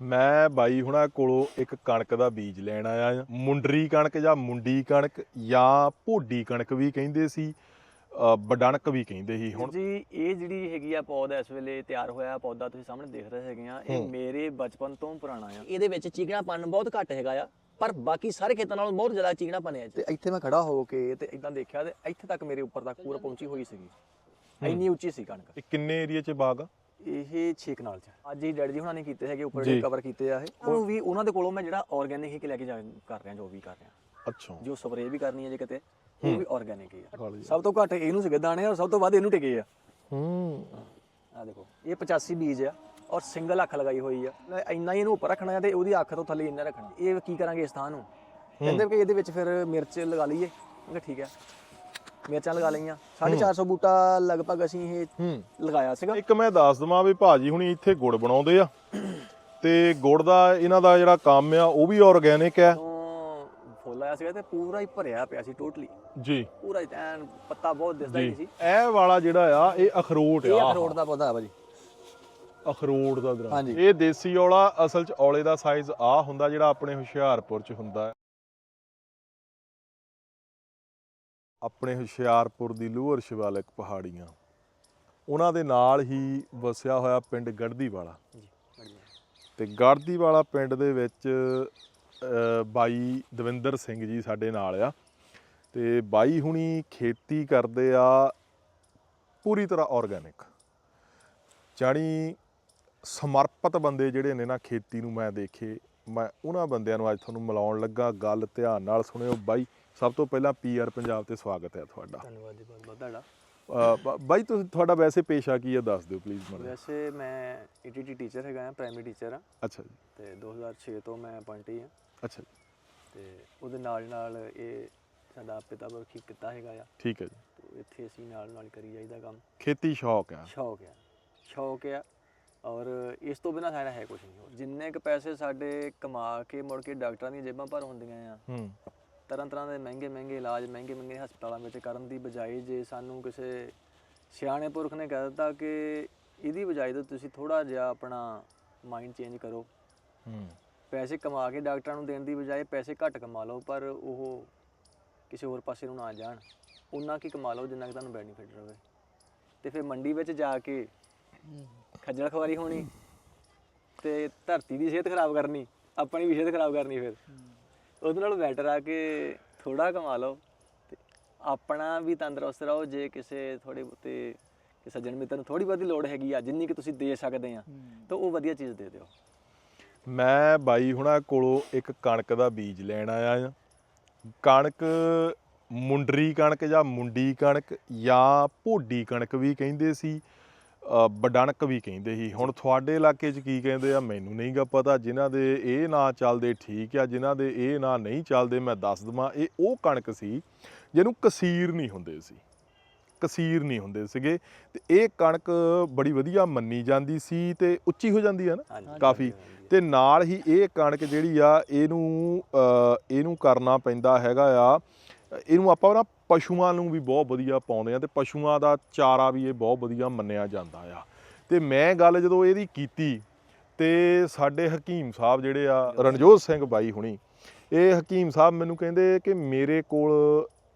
ਮੈਂ ਬਾਈ ਹੁਣਾਂ ਕੋਲੋਂ ਇੱਕ ਕਣਕ ਦਾ ਬੀਜ ਲੈਣ ਆਇਆ ਆ ਮੁੰਡਰੀ ਕਣਕ ਜਾਂ ਮੁੰਡੀ ਕਣਕ ਜਾਂ ਭੋਡੀ ਕਣਕ ਵੀ ਕਹਿੰਦੇ ਸੀ ਬਡਣਕ ਵੀ ਕਹਿੰਦੇ ਸੀ ਹੁਣ। ਜੀ ਇਹ ਜਿਹੜੀ ਹੈਗੀ ਆ ਪੌਦਾ ਇਸ ਵੇਲੇ ਤਿਆਰ ਹੋਇਆ ਪੌਦਾ ਤੁਸੀਂ ਸਾਹਮਣੇ ਦੇਖ ਰਹੇ ਹੈਗੇ ਆ ਇਹ। ਮੇਰੇ ਬਚਪਨ ਤੋਂ ਪੁਰਾਣਾ ਆ। ਇਹਦੇ ਵਿੱਚ ਚੀਕਣਾਪਨ ਬਹੁਤ ਘੱਟ ਹੈਗਾ ਆ ਪਰ ਬਾਕੀ ਸਾਰੇ ਖੇਤਾਂ ਨਾਲੋਂ ਬਹੁਤ ਜ਼ਿਆਦਾ ਚੀਕਣਾਪਨ ਹੈ। ਤੇ ਇੱਥੇ ਮੈਂ ਖੜਾ ਹੋ ਕੇ ਤੇ ਇਦਾਂ ਦੇਖਿਆ ਤੇ ਇੱਥੇ ਤੱਕ ਮੇਰੇ ਉੱਪਰ ਤੱਕ ਪੂਰਾ ਪਹੁੰਚੀ ਹੋਈ ਸੀਗੀ। ਇੰਨੀ ਉੱਚੀ ਸੀ ਕਣਕ। ਇਹ ਕਿੰਨੇ ਏਰੀਆ 'ਚ ਬਾਗ ਆ? ਇਹ ਛੇਕ ਨਾਲ ਚ ਅੱਜ ਹੀ ਡੈਡੀ ਜੀ ਹੁਣਾਂ ਨੇ ਕੀਤੇ ਹੈਗੇ ਉੱਪਰ ਜੀ। ਕਵਰ ਕੀਤੇ ਆ ਇਹ। ਉਹ ਵੀ ਉਹਨਾਂ ਦੇ ਕੋਲੋਂ ਮੈਂ ਜਿਹੜਾ ਆਰਗੈਨਿਕ ਹੀ ਕਿ ਲੈ ਕੇ ਜਾ ਕਰ ਰਿਹਾ ਜੋ ਵੀ ਕਰ ਰਿਹਾ। ਅੱਛਾ। ਜੋ ਸਪਰੇਅ ਵੀ ਕਰਨੀ ਹੈ ਜੇ ਕਿਤੇ ਉਹ ਵੀ ਆਰਗੈਨਿਕ ਹੀ ਆ। ਸਭ ਤੋਂ ਘੱਟ ਇਹਨੂੰ ਸਿੱਗੇ ਦਾਣੇ ਔਰ ਸਭ ਤੋਂ ਵੱਧ ਇਹਨੂੰ ਟਿਕੇ ਆ। ਹੂੰ। ਆ ਦੇਖੋ ਇਹ 85 ਬੀਜ ਆ ਔਰ ਸਿੰਗਲ ਅੱਖ ਲਗਾਈ ਹੋਈ ਆ। ਲੈ ਇੰਨਾ ਹੀ ਇਹਨੂੰ ਉੱਪਰ ਰੱਖਣਾ ਆ ਤੇ ਉਹਦੀ ਅੱਖ ਤੋਂ ਥੱਲੇ ਇੰਨਾ ਰੱਖਣਾ। ਇਹ ਕੀ ਕਰਾਂਗੇ ਇਸ ਥਾਂ ਨੂੰ? ਕਹਿੰਦੇ ਕਿ ਇਹਦੇ ਵਿੱਚ ਫਿਰ ਮਿਰਚ ਲਗਾ ਲਈਏ। ਮੈਂ ਕਿਹਾ ਠੀਕ ਹੈ। ਮਿਰਚਾਂ ਲਗਾ ਲਈਆਂ। 450 ਬੂਟਾ ਲਗਭਗ ਅਸੀਂ ਇਹ ਲਗਾਇਆ ਸੀਗਾ। ਇੱਕ ਮੈਂ ਦੱਸ ਦਵਾਂ ਵੀ ਭਾਜੀ ਹੁਣੀ ਇੱਥੇ ਗੁੜ ਬਣਾਉਂਦੇ ਆ। ਤੇ ਗੁੜ ਦਾ ਇਹਨਾਂ ਦਾ ਜਿਹੜਾ ਕੰਮ ਆ ਉਹ ਵੀ ਆਰਗੈਨਿਕ ਹੈ ਫੁੱਲ ਆਇਆ ਸੀਗਾ ਤੇ ਪੂਰਾ ਹੀ ਭਰਿਆ ਪਿਆ ਸੀ ਟੋਟਲੀ ਜੀ। ਪੂਰਾ ਹੀ ਐਨ ਪੱਤਾ ਬਹੁਤ ਦਿਸਦਾ ਹੀ ਸੀ। ਇਹ ਵਾਲਾ ਜਿਹੜਾ ਆ ਇਹ ਅਖਰੋਟ ਇਹ ਆ ਅਖਰੋਟ ਦਾ ਪੌਦਾ ਹੈ ਭਾਜੀ ਅਖਰੋਟ ਦਾ ਦਰਖਤ। ਇਹ ਦੇਸੀ ਔਲਾ ਅਸਲ ਚ ਔਲੇ ਦਾ ਸਾਈਜ਼ ਆ ਹੁੰਦਾ ਜਿਹੜਾ ਆਪਣੇ ਹੁਸ਼ਿਆਰਪੁਰ ਚ ਹੁੰਦਾ। ਆਪਣੇ ਹੁਸ਼ਿਆਰਪੁਰ ਦੀ ਲੋਅਰ ਸ਼ਿਵਾਲਿਕ ਪਹਾੜੀਆਂ। ਉਹਨਾਂ ਦੇ ਨਾਲ ਹੀ ਵਸਿਆ ਹੋਇਆ ਪਿੰਡ ਗੜਦੀ ਵਾਲਾ ਤੇ ਗੜਦੀ ਵਾਲਾ ਪਿੰਡ ਦੇ ਵਿੱਚ ਬਾਈ ਦਵਿੰਦਰ ਸਿੰਘ ਜੀ ਸਾਡੇ ਨਾਲ ਆ। ਤੇ ਬਾਈ ਹੁਣੀ ਖੇਤੀ ਕਰਦੇ ਆ ਪੂਰੀ ਤਰ੍ਹਾਂ ਆਰਗੈਨਿਕ ਜਾਣੀ ਸਮਰਪਿਤ ਬੰਦੇ ਜਿਹੜੇ ਨੇ ਨਾ ਖੇਤੀ ਨੂੰ ਮੈਂ ਦੇਖੇ ਮੈਂ ਉਹਨਾਂ ਬੰਦਿਆਂ ਨੂੰ ਅੱਜ ਤੁਹਾਨੂੰ ਮਿਲਾਉਣ ਲੱਗਾ। ਗੱਲ ਧਿਆਨ ਨਾਲ ਸੁਣਿਓ ਬਾਈ। ਸਭ ਤੋਂ ਪਹਿਲਾਂ ਪੀਆਰ ਪੰਜਾਬ ਤੇ ਸਵਾਗਤ ਹੈ ਤੁਹਾਡਾ। ਧੰਨਵਾਦ ਜੀ ਬਹੁਤ ਬਹੁਤ ਤੁਹਾਡਾ ਬਾਈ ਤੁਸੀਂ ਤੁਹਾਡਾ ਵੈਸੇ ਪੇਸ਼ਾ ਕੀ ਹੈ ਦੱਸ ਦਿਓ ਪਲੀਜ਼ ਮੈਨੂੰ ਵੈਸੇ ਮੈਂ ਈਟੀਟੀ ਟੀਚਰ ਹੈਗਾ ਆ ਪ੍ਰਾਇਮਰੀ ਟੀਚਰ ਆ ਅੱਛਾ ਜੀ। ਤੇ 2006 ਤੋਂ ਮੈਂ ਅਪਾਇੰਟੀ ਆ ਅੱਛਾ ਜੀ। ਤੇ ਉਹਦੇ ਨਾਲ ਨਾਲ ਇਹ ਸਾਡਾ ਪਿਤਾ ਬਰਖੀ ਕੀਤਾ ਹੈਗਾ ਆ। ਠੀਕ ਹੈ ਜੀ। ਇੱਥੇ ਅਸੀਂ ਨਾਲ ਨਾਲ ਕਰੀ ਜਾਈਦਾ ਕੰਮ। ਖੇਤੀ ਸ਼ੌਕ ਆ ਸ਼ੌਕ ਆ। ਸ਼ੌਕ ਆ। ਔਰ ਇਸ ਤੋਂ ਬਿਨਾਂ ਸਾਡਾ ਹੈ ਕੁਝ ਨਹੀਂ। ਹੋਰ ਜਿੰਨੇ ਕ ਪੈਸੇ ਸਾਡੇ ਕਮਾ ਕੇ ਮੁੜ ਕੇ ਡਾਕਟਰਾਂ ਦੀਆਂ ਜੇਬਾਂ ਭਰ ਹੁੰਦੀਆਂ ਆ ਹੂੰ। ਤਰ੍ਹਾਂ ਤਰ੍ਹਾਂ ਦੇ ਮਹਿੰਗੇ ਮਹਿੰਗੇ ਇਲਾਜ ਮਹਿੰਗੇ ਮਹਿੰਗੇ ਹਸਪਤਾਲਾਂ ਵਿੱਚ ਕਰਨ ਦੀ ਬਜਾਏ ਜੇ ਸਾਨੂੰ ਕਿਸੇ ਸਿਆਣੇ ਪੁਰਖ ਨੇ ਕਹਿ ਦਿੱਤਾ ਕਿ ਇਹਦੀ ਬਜਾਏ ਤਾਂ ਤੁਸੀਂ ਥੋੜਾ ਜਿਹਾ ਆਪਣਾ ਮਾਈਂਡ ਚੇਂਜ ਕਰੋ। ਹੂੰ। ਪੈਸੇ ਕਮਾ ਕੇ ਡਾਕਟਰਾਂ ਨੂੰ ਦੇਣ ਦੀ ਬਜਾਏ ਪੈਸੇ ਘੱਟ ਕਮਾ ਲਓ ਪਰ ਉਹ ਕਿਸੇ ਹੋਰ ਪਾਸੇ ਨੂੰ ਨਾ ਜਾਣ। ਉਨਾ ਕੀ ਕਮਾ ਲਓ ਜਿੰਨਾ ਕਿ ਤੁਹਾਨੂੰ ਬੈਨੀਫਿਟ ਰਹੇ ਤੇ ਫਿਰ ਮੰਡੀ ਵਿੱਚ ਜਾ ਕੇ ਖੱਜਲ ਖਵਾਰੀ ਹੋਣੀ ਤੇ ਧਰਤੀ ਦੀ ਸਿਹਤ ਖਰਾਬ ਕਰਨੀ ਆਪਣੀ ਵੀ ਸਿਹਤ ਖਰਾਬ ਕਰਨੀ ਫਿਰ। ਉਹਦੇ ਨਾਲ ਬੈਟਰ ਆ ਕਿ ਥੋੜਾ ਕਮਾ ਲਓ ਤੇ ਆਪਣਾ ਵੀ ਤੰਦਰੁਸਤ ਰਹੋ ਜੇ ਕਿਸੇ ਥੋੜੇ ਬਹੁਤੇ ਕਿ ਸੱਜਣ ਮਿੱਤਰ ਨੂੰ ਥੋੜੀ ਬਹੁਤੀ ਲੋੜ ਹੈਗੀ ਆ ਜਿੰਨੀ ਕਿ ਤੁਸੀਂ ਦੇ ਸਕਦੇ ਆ ਤਾਂ ਉਹ ਵਧੀਆ ਚੀਜ਼ ਦੇ ਦਿਓ। ਮੈਂ ਬਾਈ ਹੁਣਾਂ ਕੋਲੋਂ ਇੱਕ ਕਣਕ ਦਾ ਬੀਜ ਲੈਣ ਆਇਆ ਆ ਕਣਕ ਮੁੰਡਰੀ ਕਣਕ ਜਾਂ ਮੁੰਡੀ ਕਣਕ ਜਾਂ ਭੋਡੀ ਕਣਕ ਵੀ ਕਹਿੰਦੇ ਸੀ। ਬਡਣਕ ਵੀ ਕਹਿੰਦੇ ਸੀ। ਹੁਣ ਤੁਹਾਡੇ ਇਲਾਕੇ 'ਚ ਕੀ ਕਹਿੰਦੇ ਆ ਮੈਨੂੰ ਨਹੀਂ ਗਾ ਪਤਾ। ਜਿਨ੍ਹਾਂ ਦੇ ਇਹ ਨਾਂ ਚੱਲਦੇ ਠੀਕ ਆ ਜਿਨ੍ਹਾਂ ਦੇ ਇਹ ਨਾਂ ਨਹੀਂ ਚੱਲਦੇ ਮੈਂ ਦੱਸ ਦਵਾਂ। ਇਹ ਉਹ ਕਣਕ ਸੀ ਜਿਹਨੂੰ ਕਸੀਰ ਨਹੀਂ ਹੁੰਦੇ ਸੀ। ਕਸੀਰ ਨਹੀਂ ਹੁੰਦੇ ਸੀਗੇ। ਤੇ ਇਹ ਕਣਕ ਬੜੀ ਵਧੀਆ ਮੰਨੀ ਜਾਂਦੀ ਸੀ ਤੇ ਉੱਚੀ ਹੋ ਜਾਂਦੀ ਆ ਨਾ? ਕਾਫੀ। ਤੇ ਨਾਲ ਹੀ ਇਹ ਕਣਕ ਜਿਹੜੀ ਆ ਇਹਨੂੰ ਇਹਨੂੰ ਕਰਨਾ ਪੈਂਦਾ ਹੈਗਾ ਆ। ਇਹਨੂੰ ਆਪਾਂ ਨਾ ਪਸ਼ੂਆਂ ਨੂੰ ਵੀ ਬਹੁਤ ਵਧੀਆ ਪਾਉਂਦੇ ਆ ਤੇ ਪਸ਼ੂਆਂ ਦਾ ਚਾਰਾ ਵੀ ਇਹ ਬਹੁਤ ਵਧੀਆ ਮੰਨਿਆ ਜਾਂਦਾ ਆ। ਤੇ ਮੈਂ ਗੱਲ ਜਦੋਂ ਇਹਦੀ ਕੀਤੀ ਤੇ ਸਾਡੇ ਹਕੀਮ ਸਾਹਿਬ ਜਿਹੜੇ ਆ, ਰਣਜੋਤ ਸਿੰਘ ਬਾਈ ਹੁਣੀ, ਇਹ ਹਕੀਮ ਸਾਹਿਬ ਮੈਨੂੰ ਕਹਿੰਦੇ ਕਿ ਮੇਰੇ ਕੋਲ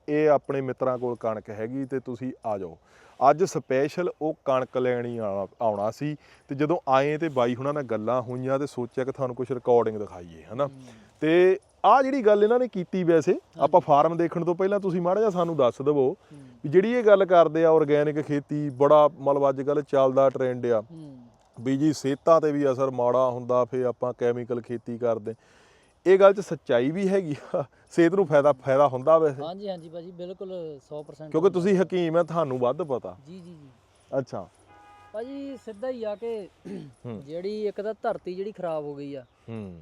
ਇਹ ਆਪਣੇ ਮਿੱਤਰਾਂ ਕੋਲ ਕਣਕ ਹੈਗੀ ਤੇ ਤੁਸੀਂ ਆ ਜਾਓ। ਅੱਜ ਸਪੈਸ਼ਲ ਉਹ ਕਣਕ ਲੈਣੀ ਆਉਣਾ ਆਉਣਾ ਸੀ ਤੇ ਜਦੋਂ ਆਏ ਤੇ ਬਾਈ ਹੁਣਾਂ ਨਾਲ ਗੱਲਾਂ ਹੋਈਆਂ ਤੇ ਸੋਚਿਆ ਕਿ ਤੁਹਾਨੂੰ ਕੁਝ ਰਿਕਾਰਡਿੰਗ ਦਿਖਾਈਏ, ਹਨਾ? ਤੇ ਆ ਜਿਹੜੀ ਗੱਲ ਇਹਨਾਂ ਨੇ ਕੀਤੀ ਵੈਸੇ ਆਪਾਂ ਫਾਰਮ ਦੇਖਣ ਤੋਂ ਪਹਿਲਾਂ ਤੁਸੀਂ ਮਾੜਾ ਜਿਹਾ ਸਾਨੂੰ ਦੱਸ ਦਿਵੋ ਵੀ ਜਿਹੜੀ ਇਹ ਗੱਲ ਕਰਦੇ ਆ ਆਰਗੈਨਿਕ ਖੇਤੀ ਬੜਾ ਮਤਲਬ ਅੱਜ ਕੱਲ ਚੱਲਦਾ ਟ੍ਰੈਂਡ ਆ। ਵੀ ਜੀ ਸਿਹਤਾਂ ਤੇ ਵੀ ਅਸਰ ਮਾੜਾ ਹੁੰਦਾ ਫੇ ਆਪਾਂ ਕੈਮੀਕਲ ਖੇਤੀ ਕਰਦੇ। ਇਹ ਗੱਲ 'ਚ ਸੱਚਾਈ ਵੀ ਹੈਗੀ ਆ ਸਿਹਤ ਨੂੰ ਫਾਇਦਾ ਫਾਇਦਾ ਹੁੰਦਾ ਵੈਸੇ। ਹਾਂਜੀ ਹਾਂਜੀ ਭਾਜੀ ਬਿਲਕੁਲ 100% ਕਿਉਂਕਿ ਤੁਸੀਂ ਹਕੀਮ ਆ ਤੁਹਾਨੂੰ ਵੱਧ ਪਤਾ। ਜੀ ਜੀ ਜੀ। ਅੱਛਾ। ਭਾਜੀ ਸਿੱਧਾ ਹੀ ਆ ਕਿ ਜਿਹੜੀ ਇੱਕ ਤਾਂ ਧਰਤੀ ਜਿਹੜੀ ਖਰਾਬ ਹੋ ਗਈ ਆ ਹੂੰ।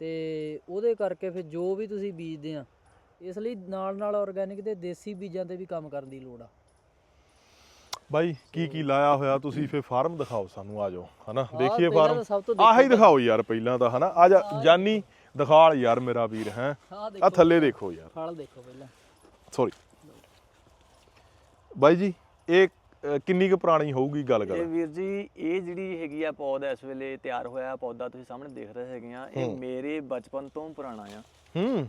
ਤੇ ਉਹਦੇ ਕਰਕੇ ਫਿਰ ਜੋ ਵੀ ਤੁਸੀਂ ਬੀਜਦੇ ਆ ਇਸ ਲਈ ਨਾਲ ਨਾਲ ਆਰਗੈਨਿਕ ਤੇ ਦੇਸੀ ਬੀਜਾਂ ਤੇ ਵੀ ਕੰਮ ਕਰਨ ਦੀ ਲੋੜ ਆ। ਬਾਈ ਕੀ ਕੀ ਲਾਇਆ ਹੋਇਆ ਤੁਸੀਂ ਫੇ ਫਾਰਮ ਦਿਖਾਓ ਸਾਨੂੰ ਆ ਜਾਓ ਹਨਾ? ਦੇਖੀਏ ਫਾਰਮ। ਆਹ ਦਿਖਾਓ ਯਾਰ ਪਹਿਲਾਂ ਤਾਂ ਹਨਾ? ਆ ਜਾ ਜਾਨੀ ਦਿਖਾਲ ਯਾਰ ਮੇਰਾ ਵੀਰ ਹੈ? ਆ ਥੱਲੇ ਦੇਖੋ ਯਾਰ। ਫਲ ਦੇਖੋ ਪਹਿਲਾਂ। ਸੌਰੀ ਬਾਈ ਜੀ ਇਹ ਕਿੰਨੀ ਕੁ ਪੁਰਾਣੀ ਹੋਊਗੀ ਗੱਲ ਇਹ ਕਰ ਵੀਰ ਜੀ ਇਹ ਜਿਹੜੀ ਹੈਗੀ ਆ ਪੌਦਾ ਇਸ ਵੇਲੇ ਤਿਆਰ ਹੋਇਆ ਪੌਦਾ ਤੁਸੀਂ ਸਾਹਮਣੇ ਦੇਖ ਰਹੇ ਹੈਗੇ ਆ ਇਹ। ਮੇਰੇ ਬਚਪਨ ਤੋਂ ਪੁਰਾਣਾ ਆ। ਹੂੰ।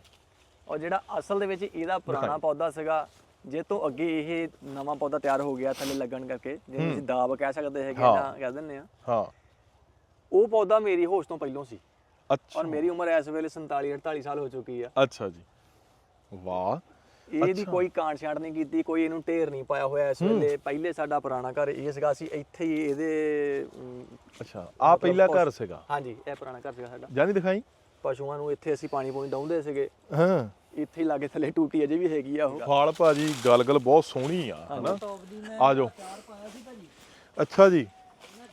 ਔਰ ਜਿਹੜਾ ਅਸਲ ਦੇ ਵਿੱਚ ਇਹਦਾ ਪੁਰਾਣਾ। ਪੌਦਾ ਸੀਗਾ ਜੇ ਤੋਂ ਅੱਗੇ ਇਹ ਨਵਾਂ ਪੌਦਾ ਤਿਆਰ ਹੋ ਗਿਆ ਥੱਲੇ ਲੱਗਣ ਕਰਕੇ ਹੂੰ। ਅਸੀਂ ਦਾਬ ਕਹਿ ਸਕਦੇ ਹੈਗੇ। ਜਾਂ ਕਹਿ ਦਿੰਦੇ ਆ। ਹਾਂ। ਉਹ ਪੌਦਾ ਮੇਰੀ ਹੋਸ਼ ਤੋਂ ਪਹਿਲਾਂ ਸੀ। ਅੱਛਾ। ਔਰ ਮੇਰੀ ਉਮਰ ਇਸ ਵੇਲੇ 47 48 ਸਾਲ ਹੋ ਚੁੱਕੀ ਆ। ਅੱਛਾ ਜੀ। ਵਾਹ। ਇਹਦੀ। ਕੋਈ ਕਾਂਟ ਛਾਂਟ ਨਹੀਂ ਕੀਤੀ ਕੋਈ ਇਹਨੂੰ ਢੇਰ ਨਹੀਂ ਪਾਇਆ ਹੋਇਆ ਇਸ। ਵੇਲੇ। ਪਹਿਲੇ ਸਾਡਾ ਪੁਰਾਣਾ ਘਰ ਇਹ ਸੀਗਾ ਅਸੀਂ ਇੱਥੇ ਹੀ ਇਹਦੇ ਅੱਛਾ ਆ ਪਹਿਲਾ ਘਰ ਸੀਗਾ? ਹਾਂਜੀ ਇਹ ਪੁਰਾਣਾ ਘਰ ਸੀਗਾ ਸਾਡਾ। ਜਾਨੀ ਦਿਖਾਈ? ਪਸ਼ੂਆਂ ਨੂੰ ਇੱਥੇ ਅਸੀਂ ਪਾਣੀ ਪੂਣੀ ਡਾਉਂਦੇ ਸੀਗੇ। ਹਾਂ। ਇੱਥੇ ਹੀ ਲਾਗੇ ਥੱਲੇ ਟੂਟੀ ਅਜੇ ਵੀ ਹੈਗੀ ਆ ਉਹ। ਫਾਲ ਭਾਜੀ ਗਲਗਲ ਬਹੁਤ ਸੋਹਣੀ ਆ ਹਨਾ? ਆ ਜਾਓ। ਅਚਾਰ ਪਾਇਆ ਸੀ ਭਾਜੀ। ਅੱਛਾ ਜੀ।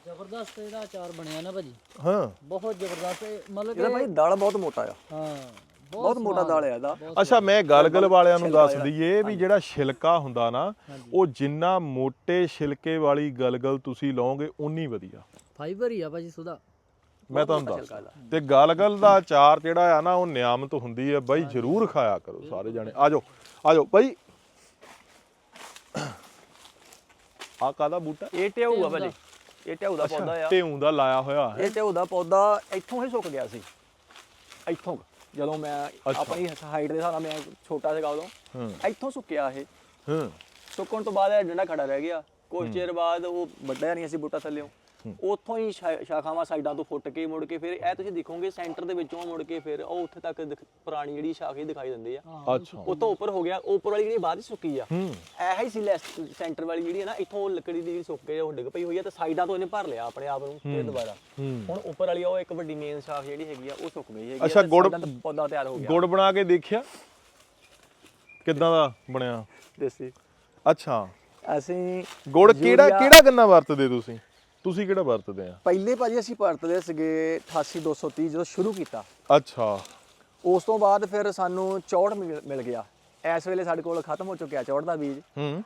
ਜ਼ਬਰਦਸਤ ਇਹਦਾ ਅਚਾਰ ਬਣਿਆ ਨਾ ਭਾਜੀ। ਹਾਂ। ਬਹੁਤ ਜ਼ਬਰਦਸਤ ਮਤਲਬ ਇਹਦਾ ਭਾਈ ਦਾਲ ਬਹੁਤ ਮੋਟਾ ਆ। ਹਾਂ। ਬਹੁਤ ਮੋਟਾ ਦਾਲ ਆ ਇਹਦਾ। ਅੱਛਾ ਮੈਂ ਗਲਗਲ ਵਾਲਿਆਂ ਨੂੰ ਦੱਸ ਦਈਏ ਵੀ ਜਿਹੜਾ ਛਿਲਕਾ ਹੁੰਦਾ ਨਾ। ਉਹ ਜਿੰਨਾ ਮੋٹے ਛਿਲਕੇ ਵਾਲੀ ਗਲਗਲ ਤੁਸੀਂ ਲਓਗੇ ਉਨੀ ਵਧੀਆ। ਫਾਈਬਰ ਹੀ ਆ ਭਾਜੀ ਸੁਦਾ ਮੈਂ ਤੁਹਾਨੂੰ ਮੋਟਾ ਦੱਸ ਤੇ ਗਲਗਲ ਦਾ ਅਚਾਰ ਜਿਹੜਾ ਆ ਨਾ ਉਹ ਨਿਆਮਤ ਹੁੰਦੀ ਹੈ ਬਾਈ ਜਰੂਰ ਖਾਇਆ ਕਰੋ ਸਾਰੇ ਜਣੇ। ਆਜੋ ਆਜੋ ਬਾਈ। ਆ ਕਾਦਾ ਬੂਟਾ? ਇਹ ਟਿਆਊ ਆ ਟਿਆਊ ਭਾਜੀ। ਇਹ ਟਿਆਊ ਦਾ ਪੌਦਾ ਆ। ਟੇਉਂ ਦਾ ਲਾਇਆ ਹੋਇਆ ਹੈ। ਇਹ ਟਿਆਊ ਦਾ ਪੌਦਾ ਇੱਥੋਂ ਹੀ ਸੁੱਕ ਗਿਆ ਸੀ। ਇੱਥੋਂ। ਜਦੋਂ ਮੈਂ ਅੱਛਾ। ਆਪਣੀ ਹਾਈਟ ਦੇ ਹਿਸਾਬ ਨਾਲ ਮੈਂ ਛੋਟਾ ਸੀਗਾ ਉਦੋਂ ਹੂੰ। ਇੱਥੋਂ ਸੁੱਕਿਆ ਇਹ। ਹੂੰ। ਸੁੱਕਣ ਤੋਂ ਬਾਅਦ ਇਹ ਡੰਡਾ ਖੜਾ ਰਹਿ ਗਿਆ। ਕੁਝ ਚਿਰ ਬਾਅਦ ਉਹ ਵੱਡਾ ਨਹੀਂ ਅਸੀਂ ਬੂਟਾ ਥੱਲਿਓ। ਉੱਥੋਂ ਹੀ ਸ਼ਾ- ਸ਼ਾਖਾਵਾਂ ਸਾਈਡਾਂ ਤੋਂ ਫੁੱਟ ਕੇ ਮੁੜ ਕੇ ਫਿਰ ਇਹ ਤੁਸੀਂ ਦੇਖੋਗੇ ਸੈਂਟਰ ਦੇ ਵਿੱਚੋਂ ਮੁੜ ਕੇ ਫਿਰ ਉਹ ਉੱਥੇ ਤੱਕ ਦਿਖ- ਪੁਰਾਣੀ ਜਿਹੜੀ ਸ਼ਾਖੇ ਦਿਖਾਈ ਦਿੰਦੀ ਆ। ਅੱਛਾ ਉਹ ਤੋਂ ਉੱਪਰ ਹੋ ਗਿਆ ਉੱਪਰ ਵਾਲੀ ਜਿਹੜੀ ਬਾਅਦ ਚ ਸੁੱਕੀ ਆ। ਹੂੰ। ਇਹ ਹੀ ਸੀ ਸੈਂਟਰ ਵਾਲੀ ਜਿਹੜੀ ਹੈ ਨਾ ਇੱਥੋਂ ਉਹ ਲੱਕੜੀ ਦੀ ਜਿਹੜੀ ਸੁੱਕ ਕੇ ਉਹ ਡਿੱਗ ਪਈ ਹੋਈ ਆ ਤੇ ਸਾਈਡਾਂ ਤੋਂ ਇਹਨੇ ਭਰ ਲਿਆ ਆਪਣੇ ਆਪ ਨੂੰ ਫਿਰ ਦੁਬਾਰਾ। ਹੂੰ। ਹੁਣ ਉੱਪਰ ਵਾਲੀ ਉਹ ਇੱਕ ਵੱਡੀ ਮੇਨ ਸ਼ਾਖ ਜਿਹੜੀ ਹੈਗੀ ਆ ਉਹ ਸੁੱਕ ਗਈ ਹੈਗੀ ਆ ਅੱਛਾ, ਤੇ ਗੁੜ- ਤੋਂ ਪੌਦਾ ਤਿਆਰ ਹੋ ਗਿਆ। ਗੁੜ ਬਣਾ ਕੇ ਦੇਖਿਆ? ਕਿੱਦਾਂ ਦਾ ਬਣਿਆ? ਦੇਸੀ। ਅੱਛਾ। ਅਸੀਂ ਗੁੜ ਕਿਹੜਾ ਯੂਰੀਆ- ਕਿਹੜਾ ਗੰਨਾ ਵਰਤਦੇ ਤੁਸੀਂ? ਤੁਸੀਂ ਕਿਹੜਾ ਵਰਤਦੇ ਆ? ਪਹਿਲੇ ਭਾਜੀ ਅਸੀਂ ਵਰਤਦੇ ਸੀਗੇ 88230 ਜਦੋਂ ਸ਼ੁਰੂ ਕੀਤਾ। ਅੱਛਾ। ਉਸ ਤੋਂ ਬਾਅਦ ਫਿਰ ਸਾਨੂੰ 64 ਮਿਲ ਮਿਲ ਗਿਆ। ਇਸ ਵੇਲੇ ਸਾਡੇ ਕੋਲ ਖਤਮ ਹੋ ਚੁੱਕਿਆ 64 ਦਾ ਬੀਜ। ਹੂੰ।